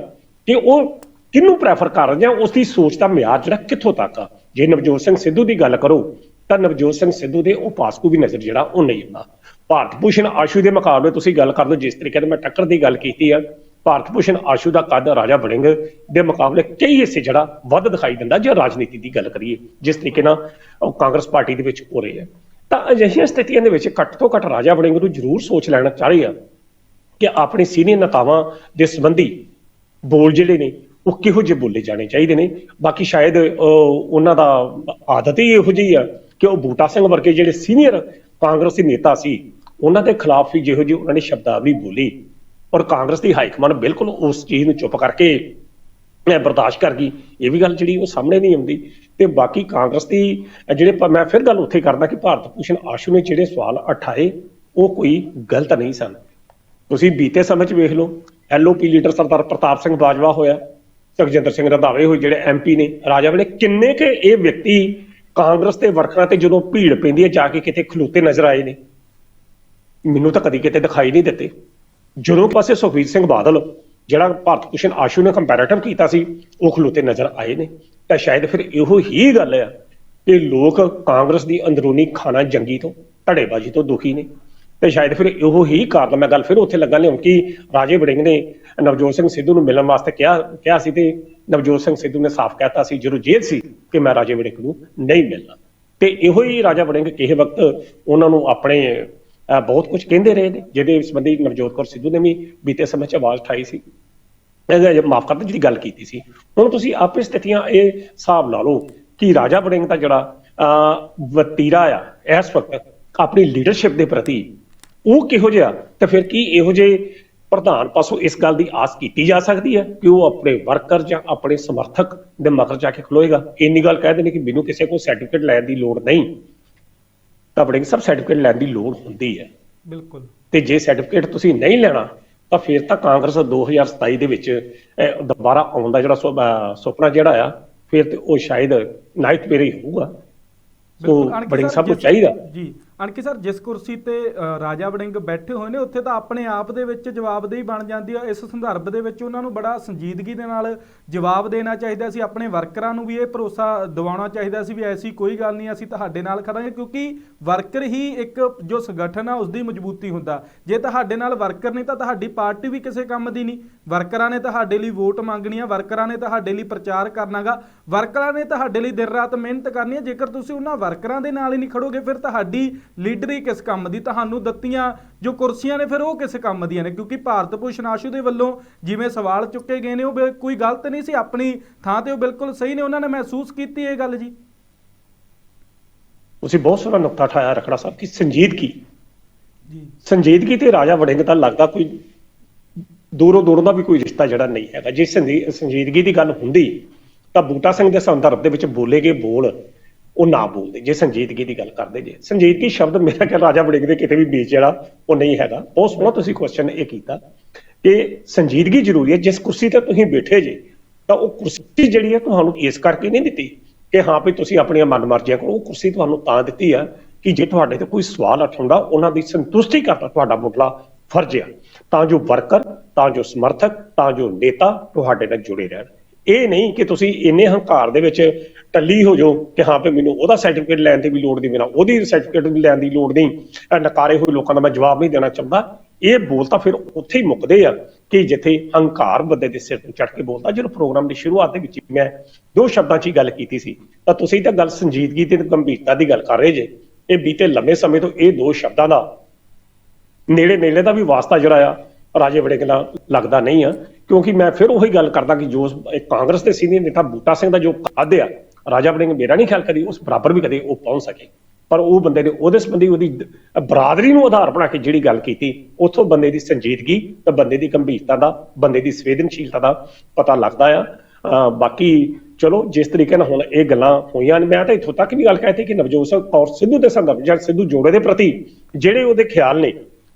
ਕਿ ਉਹ ਕਿਹਨੂੰ ਪ੍ਰੈਫਰ ਕਰ ਰਿਹਾ ਜਾਂ ਉਸ ਦੀ ਸੋਚ ਦਾ ਮਿਆਰ ਜਿਹੜਾ ਕਿੱਥੋਂ ਤੱਕ ਆ। ਜੇ ਨਵਜੋਤ ਸਿੰਘ ਸਿੱਧੂ ਦੀ ਗੱਲ ਕਰੋ, ਤਾਂ ਨਵਜੋਤ ਸਿੰਘ ਸਿੱਧੂ ਦੇ ਉਹ ਪਾਸਕੂ ਵੀ ਨਜ਼ਰ ਜਿਹੜਾ ਉਹ ਨਹੀਂ ਆਉਂਦਾ। ਭਾਰਤ ਭੂਸ਼ਣ ਆਸ਼ੂ ਦੇ ਮੁਕਾਬਲੇ ਤੁਸੀਂ ਗੱਲ ਕਰ ਲਓ, ਜਿਸ ਤਰੀਕੇ ਨਾਲ ਮੈਂ ਟੱਕਰ ਦੀ ਗੱਲ ਕੀਤੀ ਆ ਭਾਰਤ ਭੂਸ਼ਣ ਆਸ਼ੂ ਦਾ ਕੱਦ ਰਾਜਾ ਵੜਿੰਗ ਦੇ ਮੁਕਾਬਲੇ ਕਈ ਹਿੱਸੇ ਜਿਹੜਾ ਵੱਧ ਦਿਖਾਈ ਦਿੰਦਾ ਜੇ ਰਾਜਨੀਤੀ ਦੀ ਗੱਲ ਕਰੀਏ, ਜਿਸ ਤਰੀਕੇ ਨਾਲ ਉਹ ਕਾਂਗਰਸ ਪਾਰਟੀ ਦੇ ਵਿੱਚ ਹੋ ਰਹੀ ਹੈ ਤਾਂ ਅਜਿਹੀਆਂ ਸਥਿਤੀਆਂ ਦੇ ਵਿੱਚ ਘੱਟ ਤੋਂ ਘੱਟ ਰਾਜਾ ਵੜਿੰਗ ਨੂੰ ਜ਼ਰੂਰ ਸੋਚ ਲੈਣਾ ਚਾਹੀਦਾ ਕਿ ਆਪਣੇ ਸੀਨੀਅਰ ਨੇਤਾਵਾਂ ਦੇ ਸੰਬੰਧੀ ਬੋਲ ਜਿਹੜੇ ਨੇ, ਉਹ ਕਿਹੋ ਜਿਹੇ ਬੋਲੇ ਜਾਣੇ ਚਾਹੀਦੇ ਨੇ। ਬਾਕੀ ਸ਼ਾਇਦ ਉਹਨਾਂ ਦਾ ਆਦਤ ਹੀ ਇਹੋ ਜਿਹੀ ਆ ਕਿ ਉਹ ਬੂਟਾ ਸਿੰਘ ਵਰਗੇ ਜਿਹੜੇ ਸੀਨੀਅਰ ਕਾਂਗਰਸੀ ਨੇਤਾ ਸੀ, ਉਹਨਾਂ ਦੇ ਖਿਲਾਫ ਵੀ ਜਿਹੋ ਜਿਹੀ ਉਹਨਾਂ ਨੇ ਸ਼ਬਦਾਵਲੀ ਬੋਲੀ ਔਰ ਕਾਂਗਰਸ ਦੀ ਹਾਈ ਕਮਾਂਡ ਬਿਲਕੁਲ ਉਸ ਚੀਜ਼ ਨੂੰ ਚੁੱਪ ਕਰਕੇ ਮੈਂ ਬਰਦਾਸ਼ਤ ਕਰ ਗਈ। ਇਹ ਵੀ ਗੱਲ ਜਿਹੜੀ ਉਹ ਸਾਹਮਣੇ ਨਹੀਂ ਆਉਂਦੀ ਤੇ ਬਾਕੀ ਕਾਂਗਰਸ ਦੀ ਜਿਹੜੇ ਮੈਂ ਫਿਰ ਗੱਲ ਉੱਥੇ ਕਰਦਾ ਕਿ ਭਾਰਤ ਭੂਸ਼ਣ ਆਸ਼ੂ ਨੇ ਜਿਹੜੇ ਸਵਾਲ ਉਠਾਏ, ਉਹ ਕੋਈ ਗਲਤ ਨਹੀਂ ਸਨ। ਤੁਸੀਂ ਬੀਤੇ ਸਮੇਂ 'ਚ ਵੇਖ ਲਓ ਐਲਓਪੀ ਲੀਡਰ ਸਰਦਾਰ ਪ੍ਰਤਾਪ ਸਿੰਘ ਬਾਜਵਾ ਹੋਇਆ, ਸੁਖਜਿੰਦਰ ਸਿੰਘ ਰੰਧਾਵੇ ਹੋਏ ਜਿਹੜੇ ਐਮਪੀ ਨੇ, ਰਾਜਾ ਵੇਲੇ ਕਿੰਨੇ ਕੇ ਇਹ ਵਿਅਕਤੀ ਕਾਂਗਰਸ ਦੇ ਵਰਕਰਾਂ ਤੇ ਜਦੋਂ ਭੀੜ ਪੈਂਦੀ ਹੈ, ਜਾ ਕੇ ਕਿਤੇ ਖਲੋਤੇ ਨਜ਼ਰ ਆਏ ਨੇ। ਮੈਨੂੰ ਤਾਂ ਕਦੀ ਕਿਤੇ ਦਿਖਾਈ ਨਹੀਂ ਦਿੱਤੇ। ਜਦੋਂ ਪਾਸੇ ਸੁਖਬੀਰ ਸਿੰਘ ਬਾਦਲ, ਜਿਹੜਾ ਭਾਰਤ ਭੂਸ਼ਣ ਆਸ਼ੂ ਨੇ ਕੰਪੈਰੀਟਿਵ ਕੀਤਾ ਸੀ, ਉਹ ਖਲੋਤੇ ਨਜ਼ਰ ਆਏ ਨੇ। ਤਾਂ ਸ਼ਾਇਦ ਫਿਰ ਇਹੋ ਹੀ ਗੱਲ ਆ ਕਿ ਲੋਕ ਕਾਂਗਰਸ ਦੀ ਅੰਦਰੂਨੀ ਖਾਣਾ ਜੰਗੀ ਤੋਂ, ਧੜੇਬਾਜ਼ੀ ਤੋਂ ਦੁਖੀ ਨੇ। ਤੇ ਸ਼ਾਇਦ ਫਿਰ ਇਹੋ ਹੀ ਕਾਰਨ ਮੈਂ ਗੱਲ ਫਿਰ ਉੱਥੇ ਲੱਗਾ ਲਿਆਉਣ ਕਿ ਰਾਜੇ ਵੜਿੰਗ ਨੇ ਨਵਜੋਤ ਸਿੰਘ ਸਿੱਧੂ ਨੂੰ ਮਿਲਣ ਵਾਸਤੇ ਕਿਹਾ ਕਿਹਾ ਸੀ ਤੇ ਨਵਜੋਤ ਸਿੰਘ ਸਿੱਧੂ ਨੇ ਸਾਫ਼ ਕਹਿਤਾ ਸੀ ਜਦੋਂ ਜੇਲ੍ਹ ਸੀ ਕਿ ਮੈਂ ਰਾਜੇ ਵੜਿੰਗ ਨੂੰ ਨਹੀਂ ਮਿਲਣਾ। ਤੇ ਇਹੋ ਹੀ ਰਾਜਾ ਵੜਿੰਗ ਕਿਸੇ ਵਕਤ ਉਹਨਾਂ ਨੂੰ ਆਪਣੇ ਬਹੁਤ ਕੁਝ ਕਹਿੰਦੇ ਰਹੇ ਨੇ ਜਿਹਦੇ ਸੰਬੰਧੀ ਨਵਜੋਤ ਕੌਰ ਸਿੱਧੂ ਨੇ ਵੀ ਬੀਤੇ ਸਮੇਂ 'ਚ ਆਵਾਜ਼ ਉਠਾਈ ਸੀ। ਇਹ ਮਾਫ ਕਰਦਾ ਜਿਹੜੀ ਗੱਲ ਕੀਤੀ ਸੀ। ਹੁਣ ਤੁਸੀਂ ਆਪੇ ਸਥਿਤੀਆਂ ਇਹ ਹਿਸਾਬ ਲਾ ਲਓ ਕਿ ਰਾਜਾ ਵੜਿੰਗ ਦਾ ਜਿਹੜਾ ਅਹ, ਵਤੀਰਾ ਆ ਇਸ ਵਕਤ ਆਪਣੀ ਲੀਡਰਸ਼ਿਪ ਦੇ ਪ੍ਰਤੀ ਉਹ ਕਿਹੋ ਜਿਹਾ ਤੇ ਫਿਰ ਕੀ ਇਹੋ ਜਿਹੇ ਪ੍ਰਧਾਨ ਪਾਸੋਂ ਇਸ ਗੱਲ ਦੀ ਆਸ ਕੀਤੀ ਜਾ ਸਕਦੀ ਹੈ ਕਿ ਉਹ ਆਪਣੇ ਵਰਕਰ ਜਾਂ ਆਪਣੇ ਸਮਰਥਕ ਦੇ ਮਗਰ ਜਾ ਕੇ ਖਲੋਏਗਾ। ਇੰਨੀ ਗੱਲ ਕਹਿ ਦੇਣੀ ਕਿ ਮੈਨੂੰ ਕਿਸੇ ਕੋਲ ਸਰਟੀਫਿਕੇਟ ਲੈਣ ਦੀ ਲੋੜ ਨਹੀਂ। ਤਾਂ ਵੜਿੰਗ ਸਾਹਿਬ ਸਰਟੀਫਿਕੇਟ ਲੈਣ ਦੀ ਲੋੜ ਹੁੰਦੀ ਹੈ। ਬਿਲਕੁਲ। ਤੇ ਜੇ ਸਰਟੀਫਿਕੇਟ ਤੁਸੀਂ ਨਹੀਂ ਲੈਣਾ ਤਾਂ ਫਿਰ ਤਾਂ ਕਾਂਗਰਸ 2027 ਦੇ ਵਿੱਚ ਦੁਬਾਰਾ ਆਉਣ ਦਾ ਜਿਹੜਾ ਸੁਪਨਾ ਜਿਹੜਾ ਆ ਫਿਰ ਤੇ ਉਹ ਸ਼ਾਇਦ ਨਾਈਟ ਮੇਰੇ ਹੋਊਗਾ। ਸੋ ਸਰ, ਸਾਹਿਬ ਨੂੰ ਚਾਹੀਦਾ। ਜੀ ਅਣਕੀ ਸਰ, ਜਿਸ ਕੁਰਸੀ ਤੇ ਰਾਜਾ ਵੜਿੰਗ ਬੈਠੇ ਹੋਏ ਨੇ, ਉੱਥੇ ਤਾਂ ਆਪਣੇ ਆਪ ਦੇ ਵਿੱਚ ਜਵਾਬਦੇਹੀ ਬਣ ਜਾਂਦੀ ਆ। ਇਸ ਸੰਦਰਭ ਦੇ ਵਿੱਚ ਉਹਨਾਂ ਨੂੰ ਬੜਾ ਸੰਜੀਦਗੀ ਦੇ ਨਾਲ ਜਵਾਬ ਦੇਣਾ ਚਾਹੀਦਾ ਸੀ। ਆਪਣੇ ਵਰਕਰਾਂ ਨੂੰ ਵੀ ਇਹ ਭਰੋਸਾ ਦਿਵਾਉਣਾ ਚਾਹੀਦਾ ਸੀ ਵੀ ਐਸੀ ਕੋਈ ਗੱਲ ਨਹੀਂ, ਅਸੀਂ ਤੁਹਾਡੇ ਨਾਲ ਖੜਾਂਗੇ, ਕਿਉਂਕਿ ਵਰਕਰ ਹੀ ਇੱਕ ਜੋ ਸੰਗਠਨ ਆ ਉਸ ਦੀ ਮਜ਼ਬੂਤੀ ਹੁੰਦਾ। ਜੇ ਤੁਹਾਡੇ ਨਾਲ ਵਰਕਰ ਨਹੀਂ ਤਾਂ ਤੁਹਾਡੀ ਪਾਰਟੀ ਵੀ ਕਿਸੇ ਕੰਮ ਦੀ ਨਹੀਂ। ਵਰਕਰਾਂ ਨੇ ਤੁਹਾਡੇ ਲਈ ਵੋਟ ਮੰਗਣੀ ਆ ਵਰਕਰਾਂ ਨੇ ਤੁਹਾਡੇ ਲਈ ਪ੍ਰਚਾਰ ਕਰਨਾਗਾ ਵਰਕਰਾਂ ਨੇ ਤੁਹਾਡੇ ਲਈ ਦਿਨ ਰਾਤ ਮਿਹਨਤ ਕਰਨੀ ਹੈ ਜੇਕਰ ਤੁਸੀਂ ਉਹਨਾਂ ਵਰਕਰਾਂ ਦੇ ਨਾਲ ਹੀ ਨਹੀਂ ਖੜੋਗੇ ਫਿਰ ਤੁਹਾਡੀ ਲੀਡਰੀ ਕਿਸ ਕੰਮ ਦੀ? ਤੁਹਾਨੂੰ ਦਿੱਤੀਆਂ ਜੋ ਕੁਰਸੀਆਂ ਨੇ ਫਿਰ ਉਹ ਕਿਸ ਕੰਮ ਦੀਆਂ ਨੇ? ਕਿਉਂਕਿ ਭਾਰਤ ਭੂਸ਼ਣ ਆਸ਼ੂ ਦੇ ਵੱਲੋਂ ਜਿਵੇਂ ਸਵਾਲ ਚੁੱਕੇ ਗਏ ਨੇ ਉਹ ਕੋਈ ਗਲਤ ਨਹੀਂ ਸੀ ਆਪਣੀ ਥਾਂ ਤੇ ਉਹ ਬਿਲਕੁਲ ਸਹੀ ਨੇ ਉਹਨਾਂ ਨੇ ਮਹਿਸੂਸ ਕੀਤੀ ਇਹ ਗੱਲ ਜੀ? ਤੁਸੀਂ ਬਹੁਤ ਸੋਹਣਾ ਨੁਕਤਾ ਠਾਇਆ ਰਖੜਾ ਸਾਹਿਬ ਕਿ ਸੰਜੀਦਗੀ। ਜੀ। ਸੰਜੀਦਗੀ ਤੇ ਰਾਜਾ ਵੜਿੰਗ ਦਾ ਲੱਗਦਾ ਕੋਈ ਦੂਰੋਂ ਦੂਰੋਂ ਦਾ ਵੀ ਕੋਈ ਰਿਸ਼ਤਾ ਜਿਹੜਾ ਨਹੀਂ ਹੈਗਾ। ਜੇ ਸੰਜੀਦਗੀ ਦੀ ਗੱਲ ਹੁੰਦੀ, ਤਾਂ ਬੂਟਾ ਸਿੰਘ ਦੇ ਸੰਦਰਭ ਦੇ ਵਿੱਚ ਬੋਲੇ ਗਏ ਬੋਲ ਉਹ ਨਾ ਬੋਲਦੇ, ਜੇ ਸੰਜੀਦਗੀ ਦੀ ਗੱਲ ਕਰਦੇ ਜੇ। ਸੰਜੀਦਗੀ ਸ਼ਬਦ ਮੇਰਾ ਕਿ ਰਾਜਾ ਵੜਿੰਗ ਦੇ ਕਿਤੇ ਵੀ ਬੀਚ ਜਿਹੜਾ ਉਹ ਨਹੀਂ ਹੈਗਾ। ਬਹੁਤ ਸੋਹਣਾ ਤੁਸੀਂ ਕੁਐਸਚਨ ਇਹ ਕੀਤਾ ਕਿ ਸੰਜੀਦਗੀ ਜ਼ਰੂਰੀ ਹੈ। ਜਿਸ ਕੁਰਸੀ ਤੇ ਤੁਸੀਂ ਬੈਠੇ ਜੇ, ਤਾਂ ਉਹ ਕੁਰਸੀ ਜਿਹੜੀ ਹੈ ਤੁਹਾਨੂੰ ਇਸ ਕਰਕੇ ਨਹੀਂ ਦਿੱਤੀ ਕਿ ਹਾਂ ਵੀ ਤੁਸੀਂ ਆਪਣੀਆਂ ਮਨਮਰਜ਼ੀਆਂ ਕਰੋ। ਉਹ ਕੁਰਸੀ ਤੁਹਾਨੂੰ ਤਾਂ ਦਿੱਤੀ ਆ ਕਿ ਜੇ ਤੁਹਾਡੇ ਤੇ ਕੋਈ ਸਵਾਲ ਉਠਾਉਂਦਾ ਉਹਨਾਂ ਦੀ ਸੰਤੁਸ਼ਟੀ ਕਰਦਾ ਤੁਹਾਡਾ ਮੁੱਢਲਾ ਫਰਜ਼ ਆ। ਤਾਂ ਜੋ ਵਰਕਰ, ਤਾਂ ਜੋ ਸਮਰਥਕ, ਤਾਂ ਜੋ ਨੇਤਾ ਤੁਹਾਡੇ ਨਾਲ ਜੁੜੇ ਰਹਿਣ। ਇਹ ਨਹੀਂ ਕਿ ਤੁਸੀਂ ਇੰਨੇ ਹੰਕਾਰ ਦੇ ਵਿੱਚ ਟੱਲੀ ਹੋ ਜਾਓ ਕਿ ਹਾਂ ਵੀ ਮੈਨੂੰ ਉਹਦਾ ਸਰਟੀਫਿਕੇਟ ਲੈਣ ਦੀ ਵੀ ਲੋੜ ਨਹੀਂ ਮੇਰਾ ਉਹਦੀ ਸਰਟੀਫਿਕੇਟ ਵੀ ਲੈਣ ਦੀ ਲੋੜ ਨਹੀਂ ਨਕਾਰੇ ਹੋਏ ਲੋਕਾਂ ਦਾ ਮੈਂ ਜਵਾਬ ਨਹੀਂ ਦੇਣਾ ਚਾਹੁੰਦਾ। ਇਹ ਬੋਲ ਤਾਂ ਫਿਰ ਉੱਥੇ ਹੀ ਮੁੱਕਦੇ ਆ ਕਿ ਜਿੱਥੇ ਹੰਕਾਰ ਬੰਦੇ ਦੇ ਸਿਰ ਤੇ ਚੜ ਕੇ ਬੋਲਦਾ। ਜਦੋਂ ਪ੍ਰੋਗਰਾਮ ਦੀ ਸ਼ੁਰੂਆਤ ਦੇ ਵਿੱਚ ਮੈਂ ਦੋ ਸ਼ਬਦਾਂ 'ਚ ਹੀ ਗੱਲ ਕੀਤੀ ਸੀ, ਤਾਂ ਤੁਸੀਂ ਤਾਂ ਗੱਲ ਸੰਜੀਦਗੀ ਤੇ ਗੰਭੀਰਤਾ ਦੀ ਗੱਲ ਕਰ ਰਹੇ ਜੇ। ਇਹ ਬੀਤੇ ਲੰਮੇ ਸਮੇਂ ਤੋਂ ਇਹ ਦੋ ਸ਼ਬਦਾਂ ਦਾ ਨੇੜੇ ਨੇੜੇ ਦਾ ਵੀ ਵਾਸਤਾ ਜਿਹੜਾ ਆ, ਰਾਜੇ ਵੜਿੰਗ ਨਾਲ ਲੱਗਦਾ ਨਹੀਂ ਆ। ਕਿਉਂਕਿ ਮੈਂ ਫਿਰ ਉਹੀ ਗੱਲ ਕਰਦਾ ਕਿ ਜੋ ਕਾਂਗਰਸ ਦੇ ਸੀਨੀਅਰ ਨੇਤਾ ਬੂਟਾ ਸਿੰਘ ਦਾ ਜੋ ਕੱਦ ਆ, ਰਾਜਾ ਵੜਿੰਗ ਮੇਰਾ ਨਹੀਂ ਖਿਆਲ ਕਦੀ ਉਸ ਬਰਾਬਰ ਵੀ ਕਦੇ ਉਹ ਪਹੁੰਚ ਸਕੇ। ਪਰ ਉਹ ਬੰਦੇ ਨੇ ਉਹਦੇ ਸੰਬੰਧੀ ਉਹਦੀ ਬਰਾਦਰੀ ਨੂੰ ਆਧਾਰ ਬਣਾ ਕੇ ਜਿਹੜੀ ਗੱਲ ਕੀਤੀ, ਉੱਥੋਂ ਬੰਦੇ ਦੀ ਸੰਜੀਦਗੀ ਤੇ ਬੰਦੇ ਦੀ ਗੰਭੀਰਤਾ ਦਾ, ਬੰਦੇ ਦੀ ਸੰਵੇਦਨਸ਼ੀਲਤਾ ਦਾ ਪਤਾ ਲੱਗਦਾ ਆ। ਬਾਕੀ ਚਲੋ, ਜਿਸ ਤਰੀਕੇ ਨਾਲ ਹੁਣ ਇਹ ਗੱਲਾਂ ਹੋਈਆਂ ਨੇ, ਮੈਂ ਤਾਂ ਇੱਥੋਂ ਤੱਕ ਵੀ ਗੱਲ ਕਹਿਤੀ ਕਿ ਨਵਜੋਤ ਸਿੰਘ ਕੌਰ ਸਿੱਧੂ ਦੇ ਸੰਦਰਭ, ਜਾਂ ਸਿੱਧੂ ਜੋੜੇ ਦੇ ਪ੍ਰਤੀ ਜਿਹੜੇ ਉਹਦੇ ਖਿਆਲ ਨੇ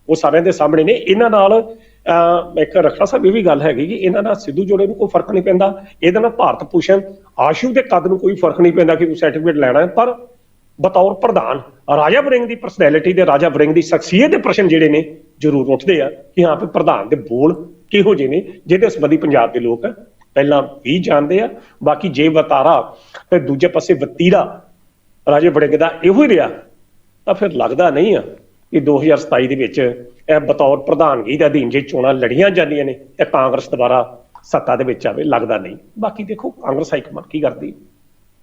ਉਹ ਸਾਰਿਆਂ ਦੇ ਸਾਹਮਣੇ ਨੇ। ਇਹਨਾਂ ਨਾਲ, ਅਹ ਇੱਕ ਰਖੜਾ ਸਾਹਿਬ, ਇਹ ਵੀ ਗੱਲ ਹੈਗੀ ਕਿ ਇਹਨਾਂ ਨਾਲ ਸਿੱਧੂ ਜੋੜੇ ਨੂੰ ਕੋਈ ਫ਼ਰਕ ਨਹੀਂ ਪੈਂਦਾ। ਇਹਦੇ ਨਾਲ ਭਾਰਤ ਭੂਸ਼ਣ ਆਸ਼ੂ ਦੇ ਕੱਦ ਨੂੰ ਕੋਈ ਫ਼ਰਕ ਨਹੀਂ ਪੈਂਦਾ ਕਿ ਕੋਈ ਸਰਟੀਫਿਕੇਟ ਲੈਣਾ ਹੈ। ਪਰ ਬਤੌਰ ਪ੍ਰਧਾਨ ਰਾਜਾ ਬਰਿੰਗ ਦੀ ਪਰਸਨੈਲਿਟੀ ਦੇ, ਰਾਜਾ ਵੜਿੰਗ ਦੀ ਸ਼ਖਸੀਅਤ ਦੇ ਪ੍ਰਸ਼ਨ ਜਿਹੜੇ ਨੇ ਜ਼ਰੂਰ ਉੱਠਦੇ ਆ ਕਿ ਹਾਂ, ਵੀ ਪ੍ਰਧਾਨ ਦੇ ਬੋਲ ਕਿਹੋ ਜਿਹੇ ਨੇ, ਜਿਹਦੇ ਸੰਬੰਧੀ ਪੰਜਾਬ ਦੇ ਲੋਕ ਪਹਿਲਾਂ ਵੀ ਜਾਣਦੇ ਆ। ਬਾਕੀ ਜੇ ਵਤਾਰਾ ਤੇ ਦੂਜੇ ਪਾਸੇ ਵਤੀਰਾ ਰਾਜੇ ਵੜਿੰਗ ਦਾ ਇਹੋ ਹੀ ਰਿਹਾ, ਤਾਂ ਫਿਰ ਲੱਗਦਾ ਨਹੀਂ ਆ ਕਿ 2027 ਦੇ ਵਿੱਚ ਇਹ ਬਤੌਰ ਪ੍ਰਧਾਨਗੀ ਦੇ ਅਧੀਨ ਜੇ ਚੋਣਾਂ ਲੜੀਆਂ ਜਾਂਦੀਆਂ ਨੇ, ਤੇ ਕਾਂਗਰਸ ਦੁਬਾਰਾ ਸੱਤਾ ਦੇ ਵਿੱਚ ਆਵੇ, ਲੱਗਦਾ ਨਹੀਂ। ਬਾਕੀ ਦੇਖੋ, ਕਾਂਗਰਸ ਹਾਈਕਮਾਂਡ ਕੀ ਕਰਦੀ?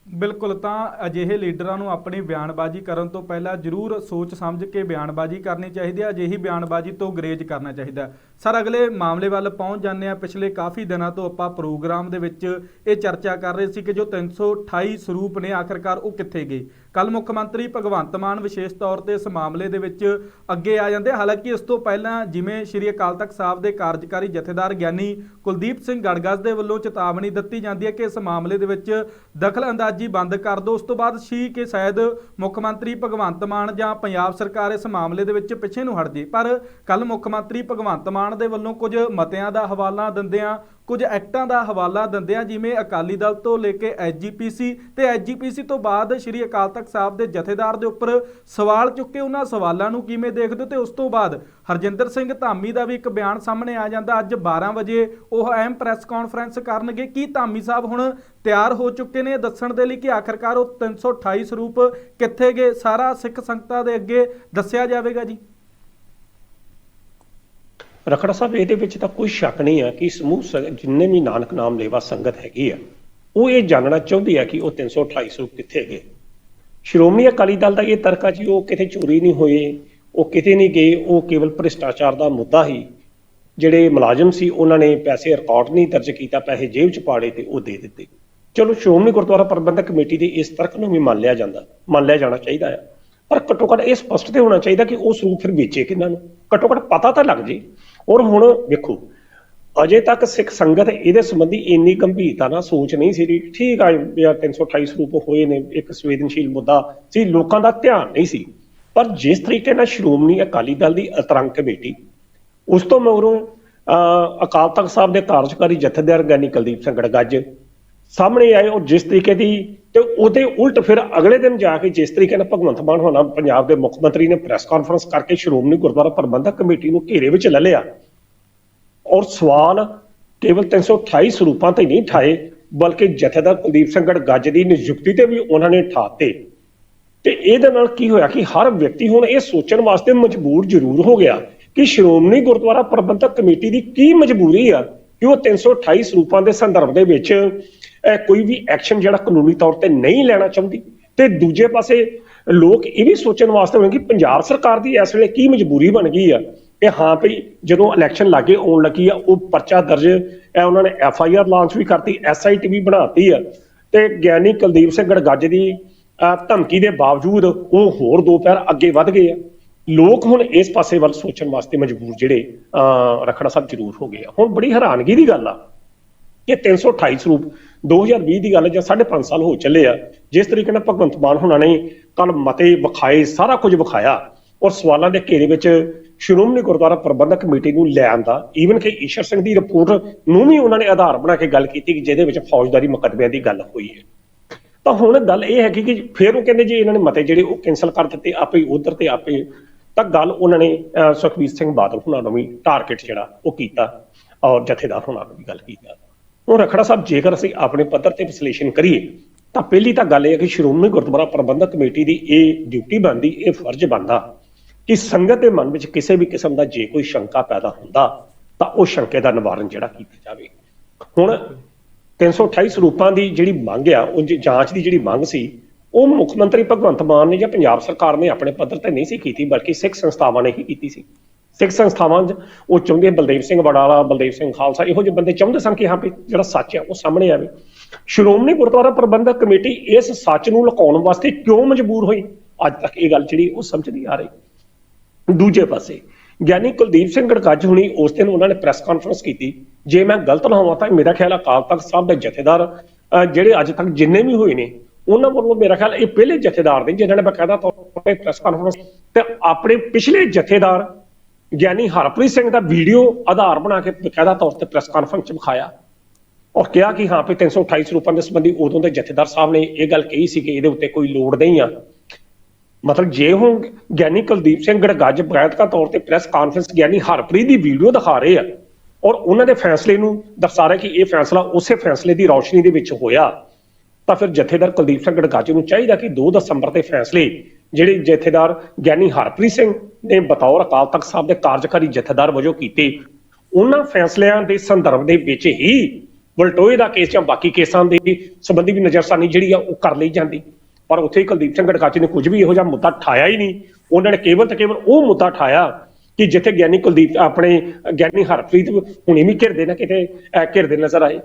ਬਿਲਕੁਲ, ਤਾਂ ਅਜਿਹੇ ਲੀਡਰਾਂ ਨੂੰ ਆਪਣੀ ਬਿਆਨਬਾਜ਼ੀ ਕਰਨ ਤੋਂ ਪਹਿਲਾਂ ਜ਼ਰੂਰ ਸੋਚ ਸਮਝ ਕੇ ਬਿਆਨਬਾਜ਼ੀ ਕਰਨੀ ਚਾਹੀਦੀ ਹੈ, ਅਜਿਹੀ ਬਿਆਨਬਾਜ਼ੀ ਤੋਂ ਗਰੇਜ ਕਰਨਾ ਚਾਹੀਦਾ ਸਰ, ਅਗਲੇ ਮਾਮਲੇ ਵੱਲ ਪਹੁੰਚ ਜਾਂਦੇ ਆ ਪਿਛਲੇ ਕਾਫੀ ਦਿਨਾਂ ਤੋਂ ਆਪਾਂ ਪ੍ਰੋਗਰਾਮ ਦੇ ਵਿੱਚ ਇਹ ਚਰਚਾ ਕਰ ਰਹੇ ਸੀ ਕਿ ਜੋ 328 ਸਰੂਪ ਨੇ ਆਖਰਕਾਰ, ਉਹ ਕਿੱਥੇ ਗਏ? ਕੱਲ ਮੁੱਖ ਮੰਤਰੀ ਭਗਵੰਤ ਮਾਨ ਵਿਸ਼ੇਸ਼ ਤੌਰ ਤੇ ਇਸ ਮਾਮਲੇ ਦੇ ਵਿੱਚ ਅੱਗੇ ਆ ਜਾਂਦੇ ਹਾਲਾਂਕਿ ਇਸ ਤੋਂ ਪਹਿਲਾਂ ਜਿਵੇਂ ਸ਼੍ਰੀ ਅਕਾਲ ਤਖਤ ਸਾਹਿਬ ਦੇ ਕਾਰਜਕਾਰੀ ਜਥੇਦਾਰ ਗਿਆਨੀ ਕੁਲਦੀਪ ਸਿੰਘ ਗੜਗਸ ਦੇ ਵੱਲੋਂ ਚੇਤਾਵਨੀ ਦਿੱਤੀ ਜਾਂਦੀ ਹੈ ਕਿ ਇਸ ਮਾਮਲੇ ਦੇ ਵਿੱਚ ਦਖਲ ਅੰਦਾਜ਼ੀ ਬੰਦ ਕਰ ਦਿਓ। ਉਸ ਤੋਂ ਬਾਅਦ ਸੀ ਕਿ ਸ਼ਾਇਦ ਮੁੱਖ ਮੰਤਰੀ ਭਗਵੰਤ ਮਾਨ ਜਾਂ ਪੰਜਾਬ ਸਰਕਾਰ ਇਸ ਮਾਮਲੇ ਦੇ ਵਿੱਚ ਪਿੱਛੇ ਨੂੰ ਹਟ ਜੇ ਪਰ ਕੱਲ ਮੁੱਖ ਮੰਤਰੀ ਭਗਵੰਤ ਮਾਨ ਦੇ ਵੱਲੋਂ ਕੁਝ ਮਤਿਆਂ ਦਾ ਹਵਾਲਾ ਦਿੰਦਿਆਂ ਕੁਝ ਐਕਟਾਂ ਦਾ ਹਵਾਲਾ ਦਿੰਦਿਆਂ ਜਿਵੇਂ ਅਕਾਲੀ ਦਲ ਤੋਂ ਲੈ ਕੇ ਐਸਜੀਪੀਸੀ ਤੇ ਐਸਜੀਪੀਸੀ ਤੋਂ ਬਾਅਦ ਸ਼੍ਰੀ ਅਕਾਲ ਤਖਤ ਤਖਤ ਸਾਹਿਬ ਦੇ ਜਥੇਦਾਰ ਦੇ ਉੱਪਰ ਸਵਾਲ ਚੁੱਕੇ ਉਹਨਾਂ ਸਵਾਲਾਂ ਨੂੰ ਕਿਵੇਂ ਦੇਖਦੇ ਹੋ ਤੇ ਉਸ ਤੋਂ ਬਾਅਦ ਹਰਜਿੰਦਰ ਸਿੰਘ ਧਾਮੀ ਦਾ ਵੀ ਇੱਕ ਬਿਆਨ ਸਾਹਮਣੇ ਆ ਜਾਂਦਾ। ਅੱਜ 12 ਵਜੇ ਉਹ ਅਹਿਮ ਪ੍ਰੈਸ ਕਾਨਫਰੰਸ ਕਰਨਗੇ। ਕੀ ਧਾਮੀ ਸਾਹਿਬ ਹੁਣ ਤਿਆਰ ਹੋ ਚੁੱਕੇ ਨੇ? ਦੱਸਣ ਦੇ ਲਈ ਕਿ ਆਖਰਕਾਰ ਉਹ 328 ਸਰੂਪ ਕਿੱਥੇ ਗਏ? ਸਾਰਾ ਸਿੱਖ ਸੰਗਤਾਂ ਦੇ ਅੱਗੇ ਦੱਸਿਆ ਜਾਵੇਗਾ ਜੀ। ਰਖੜਾ ਸਾਹਿਬ, ਇਹਦੇ ਵਿੱਚ ਤਾਂ ਕੋਈ ਸ਼ੱਕ ਨਹੀਂ ਆ ਕਿ ਸਮੂਹ ਜਿੰਨੇ ਵੀ ਨਾਨਕ ਨਾਮ ਲੇਵਾ ਸੰਗਤ ਹੈਗੀ ਆ ਉਹ ਇਹ ਜਾਣਨਾ ਚਾਹੁੰਦੀ ਆ ਕਿ ਉਹ 328 ਸਰੂਪ ਕਿੱਥੇ ਗਏ। ਸ਼੍ਰੋਮਣੀ ਅਕਾਲੀ ਦਲ ਦਾ ਇਹ ਤਰਕਾ ਜੀ, ਉਹ ਕਿਤੇ ਚੋਰੀ ਨਹੀਂ ਹੋਏ, ਉਹ ਕਿਤੇ ਨਹੀਂ ਗਏ, ਉਹ ਕੇਵਲ ਭ੍ਰਿਸ਼ਟਾਚਾਰ ਦਾ ਮੁੱਦਾ ਹੀ। ਜਿਹੜੇ ਮੁਲਾਜ਼ਮ ਸੀ, ਉਹਨਾਂ ਨੇ ਪੈਸੇ ਰਿਕਾਰਡ ਨਹੀਂ ਦਰਜ ਕੀਤਾ, ਪੈਸੇ ਜੇਬ 'ਚ ਪਾੜੇ ਤੇ ਉਹ ਦੇ ਦਿੱਤੇ। ਚਲੋ, ਸ਼੍ਰੋਮਣੀ ਗੁਰਦੁਆਰਾ ਪ੍ਰਬੰਧਕ ਕਮੇਟੀ ਦੇ ਇਸ ਤਰਕ ਨੂੰ ਵੀ ਮੰਨ ਲਿਆ ਜਾਂਦਾ, ਮੰਨ ਲਿਆ ਜਾਣਾ ਚਾਹੀਦਾ ਹੈ ਪਰ ਘੱਟੋ ਘੱਟ ਇਹ ਸਪਸ਼ਟ ਤੇ ਹੋਣਾ ਚਾਹੀਦਾ ਕਿ ਉਹ ਸਰੂਪ ਫਿਰ ਵੇਚੇ ਕਿਹਨਾਂ ਨੂੰ? ਘੱਟੋ ਘੱਟ ਪਤਾ ਤਾਂ ਲੱਗ ਜੇ। ਔਰ ਹੁਣ ਵੇਖੋ ਅਜੇ ਤੱਕ ਸਿੱਖ ਸੰਗਤ ਇਹਦੇ ਸੰਬੰਧੀ ਇੰਨੀ ਗੰਭੀਰਤਾ ਨਾਲ ਸੋਚ ਨਹੀਂ ਸੀ ਠੀਕ ਆ ਯਾਰ 328 ਸਰੂਪ ਹੋਏ ਨੇ ਇੱਕ ਸੰਵੇਦਨਸ਼ੀਲ ਮੁੱਦਾ ਸੀ ਲੋਕਾਂ ਦਾ ਧਿਆਨ ਨਹੀਂ ਸੀ। ਪਰ ਜਿਸ ਤਰੀਕੇ ਨਾਲ ਸ਼੍ਰੋਮਣੀ ਅਕਾਲੀ ਦਲ ਦੀ ਅਤਰੰਗ ਕਮੇਟੀ ਉਸ ਤੋਂ ਮਗਰੋਂ ਅਹ, ਅਕਾਲ ਤਖਤ ਸਾਹਿਬ ਦੇ ਕਾਰਜਕਾਰੀ ਜਥੇਦਾਰ ਗਿਆਨੀ ਕੁਲਦੀਪ ਸਿੰਘ ਗੜਗੱਜ ਸਾਹਮਣੇ ਆਏ ਔਰ ਜਿਸ ਤਰੀਕੇ ਦੀ ਤੇ ਉਹਦੇ ਉਲਟ ਫਿਰ ਅਗਲੇ ਦਿਨ ਜਾ ਕੇ ਜਿਸ ਤਰੀਕੇ ਨਾਲ ਭਗਵੰਤ ਮਾਨ ਹੋਣਾ ਪੰਜਾਬ ਦੇ ਮੁੱਖ ਮੰਤਰੀ ਨੇ ਪ੍ਰੈਸ ਕਾਨਫਰੰਸ ਕਰਕੇ ਸ਼੍ਰੋਮਣੀ ਗੁਰਦੁਆਰਾ ਪ੍ਰਬੰਧਕ ਕਮੇਟੀ ਨੂੰ ਘੇਰੇ ਵਿੱਚ ਲੈ ਲਿਆ। ਔਰ ਸਵਾਲ ਕੇਵਲ 328 ਸਰੂਪਾਂ ਤੇ ਨਹੀਂ ਠਾਏ, ਬਲਕਿ ਜਥੇਦਾਰ ਕੁਲਦੀਪ ਸਿੰਘ ਗੜਗੱਜ ਦੀ ਨਿਯੁਕਤੀ ਤੇ ਵੀ ਉਹਨਾਂ ਨੇ ਠਾਤੇ ਤੇ ਇਹਦੇ ਨਾਲ ਕੀ ਹੋਇਆ ਕਿ ਹਰ ਵਿਅਕਤੀ ਹੁਣ ਇਹ ਸੋਚਣ ਵਾਸਤੇ ਮਜਬੂਰ ਜ਼ਰੂਰ ਹੋ ਗਿਆ ਕਿ ਸ਼੍ਰੋਮਣੀ ਗੁਰਦੁਆਰਾ ਪ੍ਰਬੰਧਕ ਕਮੇਟੀ ਦੀ ਕੀ ਮਜਬੂਰੀ ਆ ਕਿ ਉਹ 328 ਸਰੂਪਾਂ ਦੇ ਸੰਦਰਭ ਦੇ ਵਿੱਚ ਕੋਈ ਵੀ ਐਕਸ਼ਨ ਜਿਹੜਾ ਕਾਨੂੰਨੀ ਤੌਰ ਤੇ ਨਹੀਂ ਲੈਣਾ ਚਾਹੁੰਦੀ। ਤੇ ਦੂਜੇ ਪਾਸੇ ਲੋਕ ਇਹ ਵੀ ਸੋਚਣ ਵਾਸਤੇ ਹੋਣਗੇ ਕਿ ਪੰਜਾਬ ਸਰਕਾਰ ਦੀ ਇਸ ਵੇਲੇ ਕੀ ਮਜਬੂਰੀ ਬਣ ਗਈ ਆ। ਕਿ ਹਾਂ ਭਈ ਜਦੋਂ ਇਲੈਕਸ਼ਨ ਲਾਗੇ ਆਉਣ ਲੱਗੀ ਆ ਉਹ ਪਰਚਾ ਦਰਜ ਹੈ ਉਹਨਾਂ ਨੇ ਐਫ ਆਈ ਆਰ ਲਾਂਚ ਵੀ ਕਰਤੀ ਐਸ ਆਈ ਟੀ ਵੀ ਬਣਾਤੀ ਆ। ਤੇ ਗਿਆਨੀ ਕੁਲਦੀਪ ਸਿੰਘ ਗੜਗੱਜ ਦੀ ਅਹ, ਧਮਕੀ ਦੇ ਬਾਵਜੂਦ ਉਹ ਹੋਰ ਦੋ ਪੈਰ ਅੱਗੇ ਵੱਧ ਗਏ ਆ। ਲੋਕ ਹੁਣ ਇਸ ਪਾਸੇ ਵੱਲ ਸੋਚਣ ਵਾਸਤੇ ਮਜਬੂਰ ਜਿਹੜੇ ਅਹ, ਰਖੜਾ ਸਾਹਿਬ ਜ਼ਰੂਰ ਹੋ ਗਏ ਆ। ਹੁਣ ਬੜੀ ਹੈਰਾਨਗੀ ਦੀ ਗੱਲ ਆ ਕਿ 328 ਸਰੂਪ 2020 ਦੀ ਗੱਲ ਜਾਂ 5.5 ਸਾਲ ਹੋ ਚੱਲੇ ਆ ਜਿਸ ਤਰੀਕੇ ਨਾਲ ਭਗਵੰਤ ਮਾਨ ਹੁਣਾਂ ਨੇ ਕੱਲ ਮਤੇ ਵਿਖਾਏ ਸਾਰਾ ਕੁਝ ਵਿਖਾਇਆ ਔਰ ਸਵਾਲਾਂ ਦੇ ਘੇਰੇ ਵਿੱਚ ਸ਼੍ਰੋਮਣੀ ਗੁਰਦੁਆਰਾ ਪ੍ਰਬੰਧਕ ਕਮੇਟੀ ਨੂੰ ਲੈ ਆਂਦਾ ਈਵਨ ਕਿ ਈਸ਼ਰ ਸਿੰਘ ਦੀ ਰਿਪੋਰਟ ਨੂੰ ਵੀ ਉਹਨਾਂ ਨੇ ਆਧਾਰ ਬਣਾ ਕੇ ਗੱਲ ਕੀਤੀ ਕਿ ਜਿਹਦੇ ਵਿੱਚ ਫੌਜਦਾਰੀ ਮੁਕੱਦਮਿਆਂ ਦੀ ਗੱਲ ਹੋਈ ਹੈ। ਤਾਂ ਹੁਣ ਗੱਲ ਇਹ ਹੈ ਕਿ ਫਿਰ ਉਹ ਕਹਿੰਦੇ ਜੀ ਇਹਨਾਂ ਨੇ ਮਤੇ ਜਿਹੜੇ ਉਹ ਕੈਨਸਲ ਕਰ ਦਿੱਤੇ ਆਪੇ ਉਧਰ ਤੇ ਆਪੇ ਤਾਂ ਗੱਲ ਉਹਨਾਂ ਨੇ ਸੁਖਬੀਰ ਸਿੰਘ ਬਾਦਲ ਹੁਣਾਂ ਨੂੰ ਵੀ ਟਾਰਗੇਟ ਜਿਹੜਾ ਉਹ ਕੀਤਾ ਔਰ ਜਥੇਦਾਰ ਹੁਣਾਂ ਨੂੰ ਵੀ ਗੱਲ ਕੀਤੀ। ਉਹ ਰਖੜਾ ਸਾਹਿਬ, ਜੇਕਰ ਅਸੀਂ ਆਪਣੇ ਪੱਧਰ ਤੇ ਵਿਸ਼ਲੇਸ਼ਣ ਕਰੀਏ, ਤਾਂ ਪਹਿਲੀ ਤਾਂ ਗੱਲ ਇਹ ਹੈ ਕਿ ਸ਼੍ਰੋਮਣੀ ਗੁਰਦੁਆਰਾ ਪ੍ਰਬੰਧਕ ਕਮੇਟੀ ਦੀ ਇਹ ਡਿਊਟੀ ਬਣਦੀ, ਇਹ ਫਰਜ਼ ਬਣਦਾ ਕਿ ਸੰਗਤ ਦੇ ਮਨ ਵਿੱਚ ਕਿਸੇ ਵੀ ਕਿਸਮ ਦਾ ਜੇ ਕੋਈ ਸ਼ੰਕਾ ਪੈਦਾ ਹੁੰਦਾ, ਤਾਂ ਉਹ ਸ਼ੰਕੇ ਦਾ ਨਿਵਾਰਨ ਜਿਹੜਾ ਕੀਤਾ ਜਾਵੇ। ਹੁਣ 328 ਸਰੂਪਾਂ ਦੀ ਜਿਹੜੀ ਮੰਗ ਆ, ਉਹ ਜੀ, ਜਾਂਚ ਦੀ ਜਿਹੜੀ ਮੰਗ ਸੀ ਉਹ ਮੁੱਖ ਮੰਤਰੀ ਭਗਵੰਤ ਮਾਨ ਨੇ ਜਾਂ ਪੰਜਾਬ ਸਰਕਾਰ ਨੇ ਆਪਣੇ ਪੱਧਰ ਤੇ ਨਹੀਂ ਸੀ ਕੀਤੀ, ਬਲਕਿ ਸਿੱਖ ਸੰਸਥਾਵਾਂ ਨੇ ਹੀ ਕੀਤੀ ਸੀ। ਸਿੱਖ ਸੰਸਥਾਵਾਂ ਉਹ ਚਾਹੁੰਦੇ ਬਲਦੇਵ ਸਿੰਘ ਵਡਾਲਾ, ਬਲਦੇਵ ਸਿੰਘ ਖਾਲਸਾ, ਇਹੋ ਜਿਹੇ ਬੰਦੇ ਚਾਹੁੰਦੇ ਸਨ ਕਿ ਹਾਂ ਵੀ ਜਿਹੜਾ ਸੱਚ ਹੈ ਉਹ ਸਾਹਮਣੇ ਆਵੇ। ਸ਼੍ਰੋਮਣੀ ਗੁਰਦੁਆਰਾ ਪ੍ਰਬੰਧਕ ਕਮੇਟੀ ਇਸ ਸੱਚ ਨੂੰ ਲੁਕਾਉਣ ਵਾਸਤੇ ਕਿਉਂ ਮਜਬੂਰ ਹੋਈ? ਅੱਜ ਤੱਕ ਇਹ ਗੱਲ ਜਿਹੜੀ ਉਹ ਸਮਝ ਨਹੀਂ ਆ ਰਹੀ। ਦੂਜੇ ਪਾਸੇ, ਗਿਆਨੀ ਕੁਲਦੀਪ ਸਿੰਘ ਗੜਗੱਜ ਹੁਣੀ ਉਸ ਦਿਨ ਉਹਨਾਂ ਨੇ ਪ੍ਰੈਸ ਕਾਨਫਰੰਸ ਕੀਤੀ, ਜੇ ਮੈਂ ਗਲਤ ਨਾ ਹੋਵਾਂ ਤਾਂ ਮੇਰਾ ਖਿਆਲ ਅਕਾਲ ਤਖਤ ਸਾਹਿਬ ਦੇ ਜਥੇਦਾਰ ਜਿਹੜੇ ਅੱਜ ਤੱਕ ਜਿੰਨੇ ਵੀ ਹੋਏ ਨੇ ਉਹਨਾਂ ਵੱਲੋਂ ਮੇਰਾ ਖਿਆਲ ਇਹ ਪਹਿਲੇ ਜਥੇਦਾਰ ਨੇ, ਜਿਨ੍ਹਾਂ ਨੇ ਬਕਾਇਦਾ ਤੌਰ ਤੇ ਪ੍ਰੈਸ ਕਾਨਫਰੰਸ ਤੇ ਆਪਣੇ ਪਿਛਲੇ ਜਥੇਦਾਰ ਗਿਆਨੀ ਹਰਪ੍ਰੀਤ ਸਿੰਘ ਦਾ ਵੀਡੀਓ ਆਧਾਰ ਬਣਾ ਕੇ ਬਕਾਇਦਾ ਤੌਰ ਤੇ ਪ੍ਰੈਸ ਕਾਨਫਰੰਸ ਚ ਵਿਖਾਇਆ ਔਰ ਕਿਹਾ ਕਿ ਹਾਂ ਵੀ 328 ਰੁਪਏ ਦੇ ਸੰਬੰਧੀ ਉਦੋਂ ਦੇ ਜਥੇਦਾਰ ਸਾਹਿਬ ਨੇ ਇਹ ਗੱਲ ਕਹੀ ਸੀ ਕਿ ਇਹਦੇ ਉੱਤੇ ਕੋਈ ਲੋੜ ਨਹੀਂ ਆ। ਮਤਲਬ ਜੇ ਹੁਣ ਗਿਆਨੀ ਕੁਲਦੀਪ ਸਿੰਘ ਗੜਗੱਜ ਬਕਾਇਦਾ ਤੌਰ ਤੇ ਪ੍ਰੈਸ ਕਾਨਫਰੰਸ ਗਿਆਨੀ ਹਰਪ੍ਰੀਤ ਦੀ ਵੀਡੀਓ ਦਿਖਾ ਰਹੇ ਆ ਔਰ ਉਹਨਾਂ ਦੇ ਫੈਸਲੇ ਨੂੰ ਦਰਸਾ ਰਿਹਾ ਕਿ ਇਹ ਫੈਸਲਾ ਉਸੇ ਫੈਸਲੇ ਦੀ ਰੌਸ਼ਨੀ ਦੇ ਵਿੱਚ ਹੋਇਆ। ਤਾਂ ਫਿਰ ਜਥੇਦਾਰ ਕੁਲਦੀਪ ਸਿੰਘ ਗੜਗੱਜ ਨੂੰ ਚਾਹੀਦਾ ਕਿ 2 ਦਸੰਬਰ ਦੇ ਫੈਸਲੇ ਜਿਹੜੇ ਜਥੇਦਾਰ ਗਿਆਨੀ ਹਰਪ੍ਰੀਤ ਸਿੰਘ ਨੇ ਬਤੌਰ ਅਕਾਲ ਤਖਤ ਸਾਹਿਬ ਦੇ ਕਾਰਜਕਾਰੀ ਜਥੇਦਾਰ ਵਜੋਂ ਕੀਤੇ, ਉਹਨਾਂ ਫੈਸਲਿਆਂ ਦੇ ਸੰਦਰਭ ਦੇ ਵਿੱਚ ਹੀ ਵਲਟੋਏ ਦਾ ਕੇਸ ਜਾਂ ਬਾਕੀ ਕੇਸਾਂ ਦੇ ਸੰਬੰਧੀ ਵੀ ਨਜ਼ਰਸਾਨੀ ਜਿਹੜੀ ਆ ਉਹ ਕਰ ਲਈ ਜਾਂਦੀ। ਪਰ ਉੱਥੇ ਹੀ ਕੁਲਦੀਪ ਸਿੰਘ ਗੜਗੱਜ ਨੇ ਕੁਝ ਵੀ ਇਹੋ ਜਿਹਾ ਮੁੱਦਾ ਠਾਇਆ ਹੀ ਨਹੀਂ। ਉਹਨਾਂ ਨੇ ਕੇਵਲ ਤੇ ਕੇਵਲ ਉਹ ਮੁੱਦਾ ਠਾਇਆ ਕਿ ਜਿੱਥੇ ਗਿਆਨੀ ਕੁਲਦੀਪ, ਆਪਣੇ ਗਿਆਨੀ ਹਰਪ੍ਰੀਤ ਹੁਣੇ ਵੀ ਘਿਰਦੇ ਨਾ ਕਿਤੇ ਘਿਰਦੇ ਨਜ਼ਰ ਆਏ।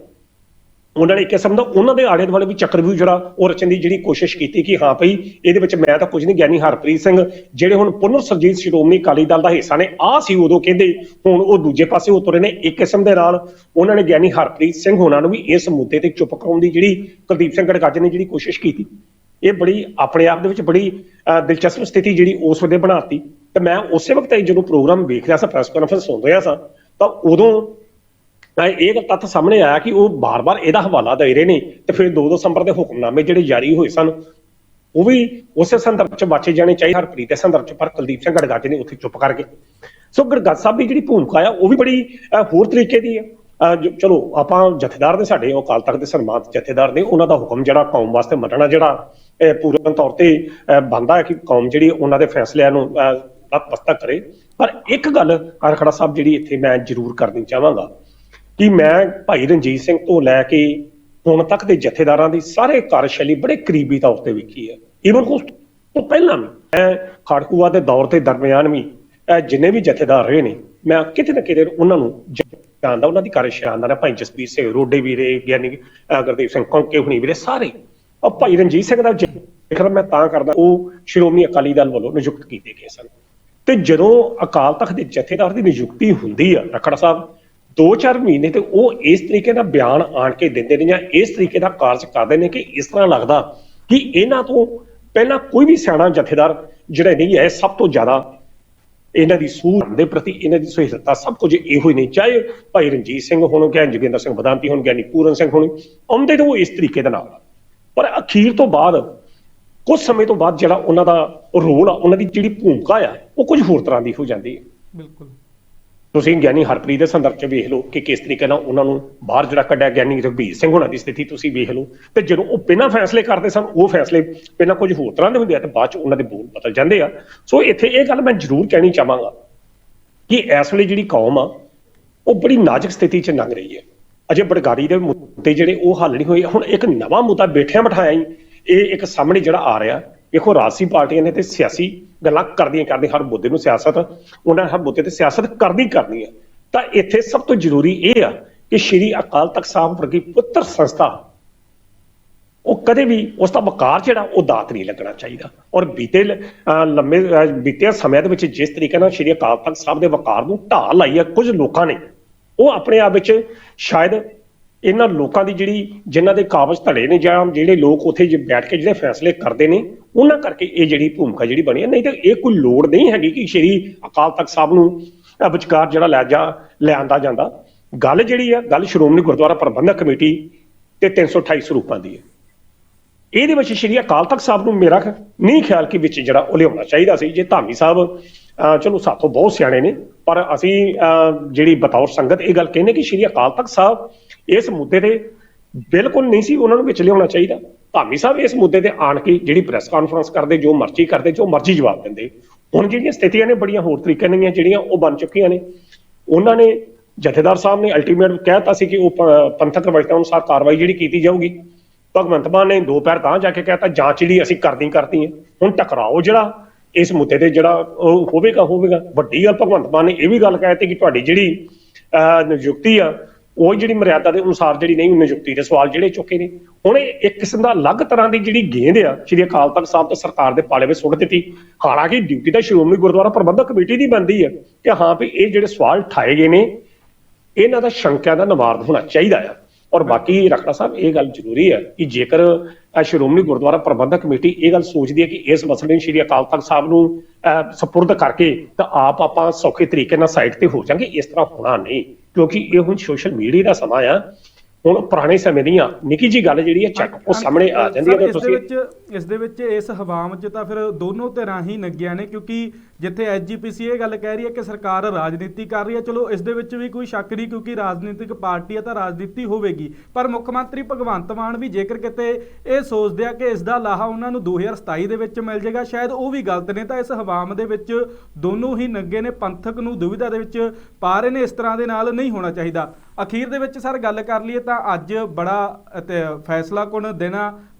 ਉਹਨਾਂ ਨੇ ਇੱਕ ਕਿਸਮ ਦਾ ਉਹਨਾਂ ਦੇ ਆਲੇ ਦੁਆਲੇ ਵੀ ਚੱਕਰਵਿਊਹ ਜਿਹੜਾ ਉਹ ਰਚਣ ਦੀ ਜਿਹੜੀ ਕੋਸ਼ਿਸ਼ ਕੀਤੀ ਕਿ ਹਾਂ ਭਈ ਇਹਦੇ ਵਿੱਚ ਮੈਂ ਤਾਂ ਕੁਝ ਨਹੀਂ ਗਿਆਨੀ ਹਰਪ੍ਰੀਤ ਸਿੰਘ ਜਿਹੜੇ ਹੁਣ ਪੁਨਰ ਸਰਜੀਤ ਸ਼੍ਰੋਮਣੀ ਅਕਾਲੀ ਦਲ ਦਾ ਹਿੱਸਾ ਨੇ ਆ ਸੀ ਉਦੋਂ ਕਹਿੰਦੇ ਹੁਣ ਉਹ ਦੂਜੇ ਪਾਸੇ ਉਤਰੇ ਨੇ ਇੱਕ ਕਿਸਮ ਦੇ ਨਾਲ ਉਹਨਾਂ ਨੇ ਗਿਆਨੀ ਹਰਪ੍ਰੀਤ ਸਿੰਘ ਹੋਣਾ ਨੂੰ ਵੀ ਇਸ ਮੁੱਦੇ ਤੇ ਚੁੱਪ ਕਰਾਉਣ ਦੀ ਜਿਹੜੀ ਕੁਲਦੀਪ ਸਿੰਘ ਗੜਗੱਜ ਨੇ ਜਿਹੜੀ ਕੋਸ਼ਿਸ਼ ਕੀਤੀ। ਇਹ ਬੜੀ ਆਪਣੇ ਆਪ ਦੇ ਵਿੱਚ ਬੜੀ ਅਹ, ਦਿਲਚਸਪ ਸਥਿਤੀ ਜਿਹੜੀ ਉਸ ਵੇਲੇ ਬਣਾਤੀ। ਤੇ ਮੈਂ ਉਸੇ ਵਕਤ ਇਹ ਜਦੋਂ ਪ੍ਰੋਗਰਾਮ ਵੇਖ ਰਿਹਾ ਸਾਂ ਪ੍ਰੈਸ ਕਾਨਫਰੰਸ ਸੁਣ ਰਿਹਾ ਸਾਂ ਤਾਂ ਉਦੋਂ ਤਾਂ ਇਹ ਤੱਥ ਸਾਹਮਣੇ ਆਇਆ ਕਿ ਉਹ ਬਾਰ-ਬਾਰ ਇਹਦਾ ਹਵਾਲਾ ਦੇ ਰਹੇ ਨੇ ਤੇ ਫਿਰ 2 ਦਸੰਬਰ ਦੇ ਹੁਕਮਨਾਮੇ ਜਿਹੜੇ ਜਾਰੀ ਹੋਏ ਸਨ ਉਹ ਵੀ ਉਸੇ ਸੰਦਰਭ ਚ ਬਾਚੇ ਜਾਣੇ ਚਾਹੀਦੇ ਹਰਪ੍ਰੀਤ ਦੇ ਸੰਦਰਭ ਚ ਪਰ ਕੁਲਦੀਪ ਸਿੰਘ ਗੜਗੱਜ ਨੇ ਉੱਥੇ ਚੁੱਪ ਕਰਕੇ। ਸੋ ਗੜਗੱਜ ਸਾਹਿਬ ਦੀ ਜਿਹੜੀ ਭੂਮਿਕਾ ਆ ਉਹ ਵੀ ਬੜੀ ਹੋਰ ਤਰੀਕੇ ਦੀ ਆ। ਚਲੋ ਆਪਾਂ ਜਥੇਦਾਰ ਦੇ ਸਾਡੇ ਉਹ ਅਕਾਲ ਤਖਤ ਦੇ ਸਨਮਾਨਿਤ ਜਥੇਦਾਰ ਨੇ ਉਹਨਾਂ ਦਾ ਹੁਕਮ ਜਿਹੜਾ ਕੌਮ ਵਾਸਤੇ ਮੰਨਣਾ ਜਿਹੜਾ ਇਹ ਪੂਰਨ ਤੌਰ ਤੇ ਬੰਦਾ ਹੈ ਕਿ ਕੌਮ ਜਿਹੜੀ ਉਹਨਾਂ ਦੇ ਫੈਸਲਿਆਂ ਨੂੰ ਅਹ, ਨਤਮਸਤਕ ਕਰੇ। ਪਰ ਇੱਕ ਗੱਲ ਅਰਖੜਾ ਸਾਹਿਬ ਜਿਹੜੀ ਇੱਥੇ ਮੈਂ ਜ਼ਰੂਰ ਕਰਨੀ ਚਾਹਾਂਗਾ ਕਿ ਮੈਂ ਭਾਈ ਰਣਜੀਤ ਸਿੰਘ ਤੋਂ ਲੈ ਕੇ ਹੁਣ ਤੱਕ ਦੇ ਜਥੇਦਾਰਾਂ ਦੀ ਸਾਰੇ ਕਾਰਜਸ਼ੈਲੀ ਬੜੇ ਕਰੀਬੀ ਤੌਰ ਤੇ ਵੇਖੀ ਹੈ। ਈਵਨ ਉਸ ਤੋਂ ਪਹਿਲਾਂ ਵੀ। ਮੈਂ ਖਾੜਕੂਆ ਦੇ ਦੌਰ ਦੇ ਦਰਮਿਆਨ ਵੀ ਅਹ ਜਿੰਨੇ ਵੀ ਜਥੇਦਾਰ ਰਹੇ ਨੇ, ਮੈਂ ਕਿਤੇ ਨਾ ਕਿਤੇ ਉਹਨਾਂ ਨੂੰ ਜਾਣਦਾ, ਉਹਨਾਂ ਦੀ ਕਾਰਜਸ਼ੈਲੀ ਜਾਣਦਾ ਭਾਈ ਜਸਪੀਰ ਸਿੰਘ, ਰੋਡੇ ਵੀਰੇ, ਗਿਆਨੀ, ਅਹ ਗੁਰਦੇਵ ਸਿੰਘ, ਕੌਂਕੇ ਹੁਣੀ ਵੀਰੇ, ਸਾਰੇ। ਉਹ ਭਾਈ ਰਣਜੀਤ ਸਿੰਘ ਦਾ ਜ਼ਿਕਰ ਮੈਂ ਤਾਂ ਕਰਦਾ, ਉਹ ਸ਼੍ਰੋਮਣੀ ਅਕਾਲੀ ਦਲ ਵੱਲੋਂ ਨਿਯੁਕਤ ਕੀਤੇ ਗਏ ਸਨ। ਤੇ ਜਦੋਂ ਅਕਾਲ ਤਖਤ ਦੇ ਜਥੇਦਾਰ ਦੀ ਨਿਯੁਕਤੀ ਹੁੰਦੀ ਆ, ਰਖੜਾ ਸਾਹਿਬ 2-4 ਮਹੀਨੇ ਤੇ ਉਹ ਇਸ ਤਰੀਕੇ ਦਾ ਬਿਆਨ ਆਣ ਕੇ ਦਿੰਦੇ ਨੇ ਜਾਂ ਇਸ ਤਰੀਕੇ ਦਾ ਕਾਰਜ ਕਰਦੇ ਨੇ ਕਿ ਇਸ ਤਰ੍ਹਾਂ ਲੱਗਦਾ ਕਿ ਇਹਨਾਂ ਤੋਂ ਪਹਿਲਾਂ ਕੋਈ ਵੀ ਸਿਆਣਾ ਜਥੇਦਾਰ ਜਿਹੜਾ ਨਹੀਂ ਹੈ, ਸਭ ਤੋਂ ਜ਼ਿਆਦਾ ਇਹਨਾਂ ਦੀ ਸੂਝ ਦੇ ਪ੍ਰਤੀ ਇਹਨਾਂ ਦੀ ਸਹਿਜਤਾ ਸਭ ਕੁਝ ਇਹੋ ਹੀ ਨਹੀਂ ਚਾਹੇ ਭਾਈ ਰਣਜੀਤ ਸਿੰਘ ਹੋਣ ਗਿਆਨ ਜੋਗਿੰਦਰ ਸਿੰਘ ਬਦਾਂਤੀ ਹੋਣ ਗਿਆਨੀ ਪੂਰਨ ਸਿੰਘ ਹੋਣ ਆਉਂਦੇ ਤਾਂ ਉਹ ਇਸ ਤਰੀਕੇ ਦੇ ਨਾਲ। ਆ। ਪਰ ਅਖੀਰ ਤੋਂ ਬਾਅਦ, ਕੁਝ ਸਮੇਂ ਤੋਂ ਬਾਅਦ ਜਿਹੜਾ ਉਹਨਾਂ ਦਾ ਰੋਲ ਆ, ਉਹਨਾਂ ਦੀ ਜਿਹੜੀ ਭੂਮਿਕਾ ਆ, ਉਹ ਕੁਝ ਹੋਰ ਤਰ੍ਹਾਂ ਦੀ ਹੋ ਜਾਂਦੀ ਹੈ। ਬਿਲਕੁਲ। ਤੁਸੀਂ ਗਿਆਨੀ ਹਰਪ੍ਰੀਤ ਦੇ ਸੰਦਰਭ 'ਚ ਵੇਖ ਲਓ ਕਿ ਕਿਸ ਤਰੀਕੇ ਨਾਲ ਉਹਨਾਂ ਨੂੰ ਬਾਹਰ ਜਿਹੜਾ ਕੱਢਿਆ ਗਿਆਨੀ ਰਘਬੀਰ ਸਿੰਘ ਹੋਣਾ ਦੀ ਸਥਿਤੀ ਤੁਸੀਂ ਵੇਖ ਲਓ। ਤੇ ਜਦੋਂ ਉਹ ਪਹਿਲਾਂ ਫੈਸਲੇ ਕਰਦੇ ਸਨ, ਉਹ ਫੈਸਲੇ ਪਹਿਲਾਂ ਕੁਝ ਹੋਰ ਤਰ੍ਹਾਂ ਦੇ ਹੁੰਦੇ ਆ, ਤੇ ਬਾਅਦ 'ਚ ਉਹਨਾਂ ਦੇ ਬੋਲ ਬਦਲ ਜਾਂਦੇ ਆ। ਸੋ ਇੱਥੇ ਇਹ ਗੱਲ ਮੈਂ ਜ਼ਰੂਰ ਕਹਿਣੀ ਚਾਹਾਂਗਾ ਕਿ ਇਸ ਵੇਲੇ ਜਿਹੜੀ ਕੌਮ ਆ, ਉਹ ਬੜੀ ਨਾਜ਼ੁਕ ਸਥਿਤੀ 'ਚ ਲੰਘ ਰਹੀ ਹੈ। ਅਜੇ ਬੜਗਾੜੀ ਦੇ ਮੁੱਦੇ ਜਿਹੜੇ ਉਹ ਹੱਲ ਨਹੀਂ ਹੋਏ। ਹੁਣ ਇੱਕ ਨਵਾਂ ਮੁੱਦਾ ਬੈਠਿਆਂ ਬਿਠਾਇਆ ਹੀ, ਇਹ ਇੱਕ ਸਾਹਮਣੇ ਜਿਹੜਾ ਆ ਰਿਹਾ ਦੇਖੋ ਰਾਜਸੀ ਪਾਰਟੀਆਂ ਨੇ ਤੇ ਸਿਆਸੀ ਗੱਲਾਂ ਕਰਦੀਆਂ ਕਰਦੀਆਂ ਹਰ ਮੁੱਦੇ ਨੂੰ ਸਿਆਸਤ, ਉਹਨਾਂ ਹਰ ਮੁੱਦੇ ਤੇ ਸਿਆਸਤ ਕਰਨੀ ਕਰਨੀ ਹੈ। ਤਾਂ ਇੱਥੇ ਸਭ ਤੋਂ ਜ਼ਰੂਰੀ ਇਹ ਆ ਕਿ ਸ਼੍ਰੀ ਅਕਾਲ ਤਖਤ ਸਾਹਿਬ ਵਰਗੀ ਪੁੱਤਰ ਸੰਸਥਾ, ਉਹ ਕਦੇ ਵੀ ਉਸ ਦਾ ਵਕਾਰ ਜਿਹੜਾ, ਉਹ ਦਾਤ ਨਹੀਂ ਲੱਗਣਾ ਚਾਹੀਦਾ। ਔਰ ਬੀਤੇ ਅਹ ਲੰਮੇ ਅਹ ਬੀਤੇ ਸਮੇਂ ਦੇ ਵਿੱਚ ਜਿਸ ਤਰੀਕੇ ਨਾਲ ਸ਼੍ਰੀ ਅਕਾਲ ਤਖਤ ਸਾਹਿਬ ਦੇ ਵਕਾਰ ਨੂੰ ਢਾਹ ਲਾਈ ਹੈ, ਕੁਝ ਲੋਕਾਂ ਨੇ, ਉਹ ਆਪਣੇ ਆਪ ਵਿੱਚ ਸ਼ਾਇਦ ਇਹਨਾਂ ਲੋਕਾਂ ਦੀ ਜਿਹੜੀ, ਜਿਨ੍ਹਾਂ ਦੇ ਕਾਬਜ ਧੜੇ ਨੇ ਜਾਂ ਜਿਹੜੇ ਲੋਕ ਉੱਥੇ ਜੇ ਬੈਠ ਕੇ ਜਿਹੜੇ ਫੈਸਲੇ ਕਰਦੇ ਨੇ, ਉਹਨਾਂ ਕਰਕੇ ਇਹ ਜਿਹੜੀ ਭੂਮਿਕਾ ਜਿਹੜੀ ਬਣੀ ਹੈ। ਨਹੀਂ ਤਾਂ ਇਹ ਕੋਈ ਲੋੜ ਨਹੀਂ ਹੈਗੀ ਕਿ ਸ਼੍ਰੀ ਅਕਾਲ ਤਖਤ ਸਾਹਿਬ ਨੂੰ ਵਿਚਕਾਰ ਜਿਹੜਾ ਲੈ ਜਾ ਲਿਆਂਦਾ ਜਾਂਦਾ। ਗੱਲ ਜਿਹੜੀ ਆ, ਗੱਲ ਸ਼੍ਰੋਮਣੀ ਗੁਰਦੁਆਰਾ ਪ੍ਰਬੰਧਕ ਕਮੇਟੀ ਤੇ 328 ਸਰੂਪਾਂ ਦੀ ਹੈ। ਇਹਦੇ ਵਿੱਚ ਸ਼੍ਰੀ ਅਕਾਲ ਤਖਤ ਸਾਹਿਬ ਨੂੰ ਮੇਰਾ ਨਹੀਂ ਖਿਆਲ ਕਿ ਵਿੱਚ ਜਿਹੜਾ ਉਹ ਲਿਆਉਣਾ ਚਾਹੀਦਾ ਸੀ। ਜੇ ਧਾਮੀ ਸਾਹਿਬ ਚਲੋ ਸਾਥੋਂ ਬਹੁਤ ਸਿਆਣੇ ਨੇ, ਪਰ ਅਸੀਂ, ਅਹ ਜਿਹੜੀ ਬਤੌਰ ਸੰਗਤ ਇਹ ਗੱਲ ਕਹਿੰਦੇ ਕਿ ਸ਼੍ਰੀ ਅਕਾਲ ਤਖਤ ਸਾਹਿਬ ਇਸ ਮੁੱਦੇ ਤੇ ਬਿਲਕੁਲ ਨਹੀਂ ਸੀ ਉਹਨਾਂ ਨੂੰ ਵਿੱਚ ਲਿਆਉਣਾ ਚਾਹੀਦਾ। ਧਾਮੀ ਸਾਹਿਬ ਇਸ ਮੁੱਦੇ ਤੇ ਆਣ ਕੇ ਜਿਹੜੀ ਪ੍ਰੈਸ ਕਾਨਫਰੰਸ ਕਰਦੇ ਜੋ ਮਰਜ਼ੀ ਕਰਦੇ ਜੋ ਮਰਜ਼ੀ ਜਵਾਬ ਦਿੰਦੇ ਹੁਣ ਜਿਹੜੀਆਂ ਸਥਿਤੀਆਂ ਨੇ ਬੜੀਆਂ ਹੋਰ ਤਰੀਕੇ ਦੀਆਂ ਜਿਹੜੀਆਂ ਉਹ ਬਣ ਚੁੱਕੀਆਂ ਨੇ। ਉਹਨਾਂ ਨੇ ਜਥੇਦਾਰ ਸਾਹਿਬ ਨੇ ਅਲਟੀਮੇਟ ਕਹਿਤਾ ਸੀ ਕਿ ਉਹ ਪੰਥਕ ਰਵਾਇਤਾਂ ਅਨੁਸਾਰ ਕਾਰਵਾਈ ਜਿਹੜੀ ਕੀਤੀ ਜਾਊਗੀ। ਭਗਵੰਤ ਮਾਨ ਨੇ ਦੋ ਪੈਰ ਤਾਂ ਜਾ ਕੇ ਕਹਿਤਾ ਜਾਂਚ ਜਿਹੜੀ ਅਸੀਂ ਕਰਦੀ ਕਰਦੀ ਹੈ ਹੁਣ ਟਕਰਾਓ ਜਿਹੜਾ ਇਸ ਮੁੱਦੇ ਤੇ ਜਿਹੜਾ ਉਹ ਹੋਵੇਗਾ ਹੋਵੇਗਾ। ਵੱਡੀ ਗੱਲ ਭਗਵੰਤ ਮਾਨ ਨੇ ਇਹ ਵੀ ਗੱਲ ਕਹਿਤੀ ਕਿ ਤੁਹਾਡੀ ਜਿਹੜੀ ਅਹ, ਨਿਯੁਕਤੀ ਆ ਉਹ ਜਿਹੜੀ ਮਰਿਆਦਾ ਦੇ ਅਨੁਸਾਰ ਜਿਹੜੀ ਨਹੀਂ ਨਿਯੁਕਤੀ ਦੇ ਸਵਾਲ ਜਿਹੜੇ ਚੁੱਕੇ ਨੇ। ਹੁਣ ਇਹ ਇੱਕ ਕਿਸਮ ਦਾ ਅਲੱਗ ਤਰ੍ਹਾਂ ਦੀ ਜਿਹੜੀ ਗੇਂਦ ਆ ਸ਼੍ਰੀ ਅਕਾਲ ਤਖਤ ਸਾਹਿਬ ਤੇ ਸਰਕਾਰ ਦੇ ਪਾਲੇ ਵਿੱਚ ਸੁੱਟ ਦਿੱਤੀ। ਹਾਲਾਂਕਿ ਡਿਊਟੀ ਤਾਂ ਸ਼੍ਰੋਮਣੀ ਗੁਰਦੁਆਰਾ ਪ੍ਰਬੰਧਕ ਕਮੇਟੀ ਦੀ ਬਣਦੀ ਹੈ ਕਿ ਹਾਂ ਵੀ ਇਹ ਜਿਹੜੇ ਸਵਾਲ ਠਾਏ ਗਏ ਨੇ ਇਹਨਾਂ ਦਾ ਸ਼ੰਕਿਆਂ ਦਾ ਨਿਵਾਰਨ ਹੋਣਾ ਚਾਹੀਦਾ ਆ। ਔਰ ਬਾਕੀ ਰਖੜਾ ਸਾਹਿਬ ਇਹ ਗੱਲ ਜ਼ਰੂਰੀ ਹੈ ਕਿ ਜੇਕਰ ਸ਼੍ਰੋਮਣੀ ਗੁਰਦੁਆਰਾ ਪ੍ਰਬੰਧਕ ਕਮੇਟੀ ਇਹ ਗੱਲ ਸੋਚਦੀ ਹੈ ਕਿ ਇਸ ਮਸਲੇ ਨੂੰ ਸ਼੍ਰੀ ਅਕਾਲ ਤਖਤ ਸਾਹਿਬ ਨੂੰ ਅਹ, ਸਪੁਰਦ ਕਰਕੇ ਤਾਂ ਆਪ ਆਪਾਂ ਸੌਖੇ ਤਰੀਕੇ ਨਾਲ ਸਾਈਡ ਤੇ ਹੋ ਜਾਾਂਗੇ ਇਸ ਤਰ੍ਹਾਂ ਹੋਣਾ ਨਹੀਂ। ਕਿਉਂਕਿ ਇਹ ਹੁਣ ਸੋਸ਼ਲ ਮੀਡੀਆ ਦਾ ਸਮਾਂ ਆ। ਹੁਣ ਪੁਰਾਣੇ ਸਮੇਂ ਦੀਆਂ ਨਿੱਕੀ ਜੀ ਗੱਲ ਜਿਹੜੀ ਹੈ ਚੱਕ ਉਹ ਸਾਹਮਣੇ ਆ ਜਾਂਦੀ ਹੈ ਤਾਂ ਇਸ ਦੇ ਤੁਸੀਂ ਵਿੱਚ ਇਸ ਦੇ ਵਿੱਚ ਇਸ ਹਵਾਮ 'ਚ ਤਾਂ ਫਿਰ ਦੋਨੋਂ ਧਿਰਾਂ ਹੀ ਨੰਗੀਆਂ ਨੇ ਕਿਉਂਕਿ ਜਿੱਥੇ ਐਸਜੀਪੀਸੀ ਇਹ ਗੱਲ ਕਹਿ ਰਹੀ ਹੈ ਕਿ ਸਰਕਾਰ ਰਾਜਨੀਤੀ ਕਰ ਰਹੀ ਹੈ। ਚਲੋ ਇਸ ਦੇ ਵਿੱਚ ਵੀ ਕੋਈ ਸ਼ੱਕ ਨਹੀਂ ਕਿਉਂਕਿ ਰਾਜਨੀਤਿਕ ਪਾਰਟੀ ਹੈ ਤਾਂ ਰਾਜਨੀਤੀ ਹੋਵੇਗੀ। ਪਰ ਮੁੱਖ ਮੰਤਰੀ ਭਗਵੰਤ ਮਾਨ ਵੀ ਜੇਕਰ ਕਿਤੇ ਇਹ ਸੋਚਦੇ ਆ ਕਿ ਇਸ ਦਾ ਲਾਹਾ ਉਹਨਾਂ ਨੂੰ 2027 ਦੇ ਵਿੱਚ ਮਿਲ ਜਾਏਗਾ ਸ਼ਾਇਦ ਉਹ ਵੀ ਗਲਤ ਨੇ ਤਾਂ ਇਸ ਹਵਾਮ ਦੇ ਵਿੱਚ ਦੋਨੋਂ ਹੀ ਨੰਗੇ ਨੇ ਪੰਥਕ ਨੂੰ ਦੁਵਿਧਾ ਦੇ ਵਿੱਚ ਪਾ ਰਹੇ ਨੇ ਇਸ ਤਰ੍ਹਾਂ ਦੇ ਨਾਲ ਨਹੀਂ ਹੋਣਾ ਚਾਹੀਦਾ। ਅਖੀਰ ਦੇ ਵਿੱਚ ਸਰ ਗੱਲ ਕਰ ਲਈਏ ਤਾਂ ਅੱਜ ਬੜਾ ਫੈਸਲਾ ਕੁਨ ਦਿਨ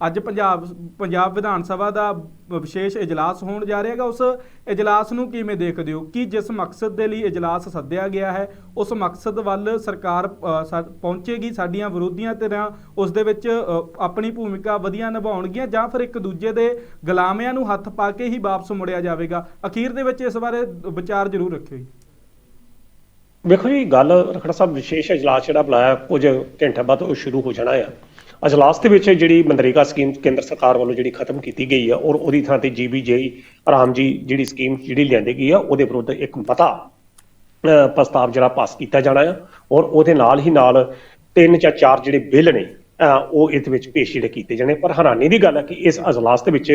ਅੱਜ ਪੰਜਾਬ ਪੰਜਾਬ ਵਿਧਾਨ ਸਭਾ ਦਾ ਵਿਸ਼ੇਸ਼ ਇਜਲਾਸ ਹੋਣ ਜਾ ਰਿਹਾ ਹੈਗਾ। ਉਸ ਇਜਲਾਸ ਨੂੰ ਕਿਵੇਂ ਦੇਖਦੇ ਹੋ? ਕਿ ਜਿਸ ਮਕਸਦ ਦੇ ਲਈ ਇਜਲਾਸ ਸੱਦਿਆ ਗਿਆ ਹੈ, ਉਸ ਮਕਸਦ ਵੱਲ ਸਰਕਾਰ ਸਾ- ਪਹੁੰਚੇਗੀ ਸਾਡੀਆਂ ਵਿਰੋਧੀਆਂ ਧਿਰਾਂ ਉਸ ਦੇ ਵਿੱਚ ਆਪਣੀ ਭੂਮਿਕਾ ਵਧੀਆ ਨਿਭਾਉਣਗੀਆਂ ਜਾਂ ਫਿਰ ਇੱਕ ਦੂਜੇ ਦੇ ਗੁਲਾਮਿਆਂ ਨੂੰ ਹੱਥ ਪਾ ਕੇ ਹੀ ਵਾਪਸ ਮੁੜਿਆ ਜਾਵੇਗਾ? ਅਖੀਰ ਦੇ ਵਿੱਚ ਇਸ ਬਾਰੇ ਵਿਚਾਰ ਜ਼ਰੂਰ ਰੱਖਿਓ ਜੀ। ਵੇਖੋ ਜੀ, ਗੱਲ ਰਖੜਾ ਸਾਹਿਬ ਵਿਸ਼ੇਸ਼ ਇਜਲਾਸ ਜਿਹੜਾ ਬੁਲਾਇਆ, ਕੁਝ ਘੰਟੇ ਬਾਅਦ ਉਹ ਸ਼ੁਰੂ ਹੋ ਜਾਣਾ ਆ। ਅਜਲਾਸ ਦੇ ਵਿੱਚ ਜਿਹੜੀ ਮਨਰੇਗਾ ਸਕੀਮ ਕੇਂਦਰ ਸਰਕਾਰ ਵੱਲੋਂ ਜਿਹੜੀ ਖਤਮ ਕੀਤੀ ਗਈ ਆ, ਔਰ ਉਹਦੀ ਥਾਂ ਤੇ ਜੀਬੀਜੇਈ ਆਰਾਮ ਜੀ ਜਿਹੜੀ ਸਕੀਮ ਜਿਹੜੀ ਲਿਆਂਦੀ ਗਈ ਆ, ਉਹਦੇ ਵਿਰੁੱਧ ਇੱਕ ਮਤਾ ਪ੍ਰਸਤਾਵ ਜਿਹੜਾ ਪਾਸ ਕੀਤਾ ਜਾਣਾ ਆ, ਔਰ ਉਹਦੇ ਨਾਲ ਹੀ ਨਾਲ ਤਿੰਨ ਜਾਂ ਚਾਰ ਜਿਹੜੇ ਬਿੱਲ ਨੇ ਉਹ ਇਹਦੇ ਵਿੱਚ ਪੇਸ਼ ਜਿਹੜੇ ਕੀਤੇ ਜਾਣੇ। ਪਰ ਹੈਰਾਨੀ ਦੀ ਗੱਲ ਹੈ ਕਿ ਇਸ ਅਜਲਾਸ ਦੇ ਵਿੱਚ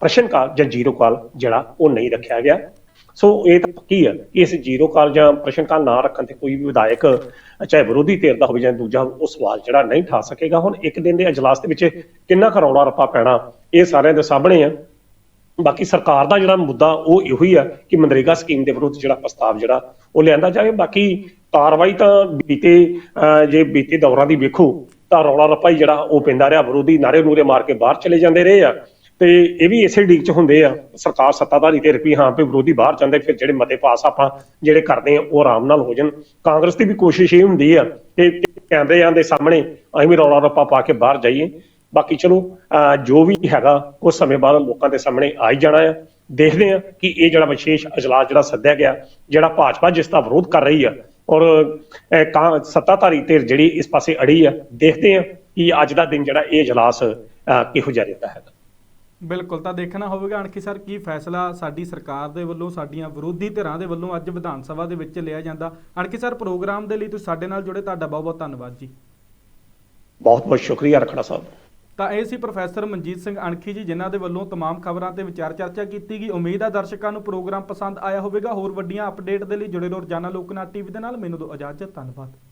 ਪ੍ਰਸ਼ਨ ਕਾਲ ਜਾਂ ਜ਼ੀਰੋ ਕਾਲ ਜਿਹੜਾ ਉਹ ਨਹੀਂ ਰੱਖਿਆ ਗਿਆ। ਸੋ ਇਹ ਤਾਂ ਪੱਕੀ ਹੈ ਇਸ ਜ਼ੀਰੋ ਕਾਲ ਜਾਂ ਪ੍ਰਸ਼ਨ ਕਾਲ ਨਾ ਰੱਖਣ ਤੇ ਕੋਈ ਵੀ ਵਿਧਾਇਕ ਚਾਹੇ ਵਿਰੋਧੀ ਧਿਰ ਦਾ ਹੋਵੇ ਜਾਂ ਦੂਜਾ ਉਹ ਸਵਾਲ ਜਿਹੜਾ ਨਹੀਂ ਠਾ ਸਕੇਗਾ। ਹੁਣ ਇੱਕ ਦਿਨ ਦੇ ਅਜਲਾਸ ਦੇ ਵਿੱਚ ਕਿੰਨਾ ਕੁ ਰੌਲਾ ਰੱਪਾ ਪੈਣਾ ਇਹ ਸਾਰਿਆਂ ਦੇ ਸਾਹਮਣੇ ਆ। ਬਾਕੀ ਸਰਕਾਰ ਦਾ ਜਿਹੜਾ ਮੁੱਦਾ ਉਹ ਇਹੋ ਹੀ ਆ ਕਿ ਮਨਰੇਗਾ ਸਕੀਮ ਦੇ ਵਿਰੁੱਧ ਜਿਹੜਾ ਪ੍ਰਸਤਾਵ ਜਿਹੜਾ ਉਹ ਲਿਆਂਦਾ ਜਾਵੇ। ਬਾਕੀ ਕਾਰਵਾਈ ਤਾਂ ਬੀਤੇ ਅਹ, ਜੇ ਬੀਤੇ ਦੌਰਾਂ ਦੀ ਵੇਖੋ ਤਾਂ ਰੌਲਾ ਰੱਪਾ ਹੀ ਜਿਹੜਾ ਉਹ ਪੈਂਦਾ ਰਿਹਾ। ਵਿਰੋਧੀ ਨਾਰੇ ਨੂਰੇ ਮਾਰ ਕੇ ਬਾਹਰ ਚਲੇ ਜਾਂਦੇ ਰਹੇ ਆ। ਤੇ ਇਹ ਵੀ ਇਸੇ ਡੀਕ ਚ ਹੁੰਦੇ ਆ। ਸਰਕਾਰ ਸੱਤਾਧਾਰੀ ਤੇ ਵੀ ਹਾਂ ਵੀ ਵਿਰੋਧੀ ਬਾਹਰ ਜਾਂਦੇ, ਫਿਰ ਜਿਹੜੇ ਮਤੇ ਪਾਸ ਆਪਾਂ ਜਿਹੜੇ ਕਰਦੇ ਆ, ਉਹ ਆਰਾਮ ਨਾਲ ਹੋ ਜਾਣ। ਕਾਂਗਰਸ ਦੀ ਵੀ ਕੋਸ਼ਿਸ਼ ਇਹ ਹੁੰਦੀ ਆ ਕਿ ਕੈਮਰਿਆਂ ਦੇ ਸਾਹਮਣੇ, ਅਸੀਂ ਵੀ ਰੌਲਾ ਰੱਪਾ ਪਾ ਕੇ ਬਾਹਰ ਜਾਈਏ। ਬਾਕੀ ਚਲੋ ਜੋ ਵੀ ਹੈਗਾ ਕੁਝ ਸਮੇਂ ਬਾਅਦ ਲੋਕਾਂ ਦੇ ਸਾਹਮਣੇ ਆ ਹੀ ਜਾਣਾ ਆ। ਦੇਖਦੇ ਆ ਕਿ ਇਹ ਜਿਹੜਾ ਵਿਸ਼ੇਸ਼ ਅਜਲਾਸ ਜਿਹੜਾ ਸੱਦਿਆ ਗਿਆ, ਜਿਹੜਾ ਭਾਜਪਾ ਜਿਸ ਦਾ ਵਿਰੋਧ ਕਰ ਰਹੀ ਆ, ਔਰ ਕਾਂ- ਸੱਤਾਧਾਰੀ ਧਿਰ ਜਿਹੜੀ ਇਸ ਪਾਸੇ ਅੜੀ ਆ, ਦੇਖਦੇ ਆ ਕਿ ਅੱਜ ਦਾ ਦਿਨ ਜਿਹੜਾ ਇਹ ਅਜਲਾਸ ਕਿਹੋ ਜਿਹਾ ਰਹਿੰਦਾ ਹੈਗਾ। ਬਿਲਕੁਲ ਤਾਂ ਦੇਖਣਾ ਹੋਵੇਗਾ ਅਣਖੀ ਸਰ ਕੀ ਫੈਸਲਾ ਸਾਡੀ ਸਰਕਾਰ ਦੇ ਵੱਲੋਂ ਸਾਡੀਆਂ ਵਿਰੋਧੀ ਧਿਰਾਂ ਦੇ ਵੱਲੋਂ ਅੱਜ ਵਿਧਾਨ ਸਭਾ ਦੇ ਵਿੱਚ ਲਿਆ ਜਾਂਦਾ ਅਣਖੀ ਸਰ ਪ੍ਰੋਗਰਾਮ ਦੇ ਲਈ ਤੁਸੀਂ ਸਾਡੇ ਨਾਲ ਜੁੜੇ ਤੁਹਾਡਾ ਬਹੁਤ ਬਹੁਤ ਧੰਨਵਾਦ ਜੀ ਬਹੁਤ ਬਹੁਤ ਸ਼ੁਕਰੀਆ ਰਖੜਾ ਸਾਹਿਬ ਤਾਂ ਇਹ ਸੀ ਪ੍ਰੋਫੈਸਰ ਮਨਜੀਤ ਸਿੰਘ ਅਣਖੀ ਜੀ ਜਿਨ੍ਹਾਂ ਦੇ ਵੱਲੋਂ तमाम ਖਬਰਾਂ ਤੇ ਵਿਚਾਰ ਚਰਚਾ ਕੀਤੀ ਗਈ ਉਮੀਦ ਹੈ ਦਰਸ਼ਕਾਂ ਨੂੰ ਪ੍ਰੋਗਰਾਮ ਪਸੰਦ ਆਇਆ ਹੋਵੇਗਾ ਹੋਰ ਵੱਡੀਆਂ ਅਪਡੇਟ ਦੇ ਲਈ ਜੁੜੇ ਰਹੋ ਰੋਜ਼ਾਨਾ ਲੋਕਨਾਥ ਟੀਵੀ ਦੇ ਨਾਲ ਮੈਨੂੰ ਦਿਓ ਇਜਾਜ਼ਤ ਧੰਨਵਾਦ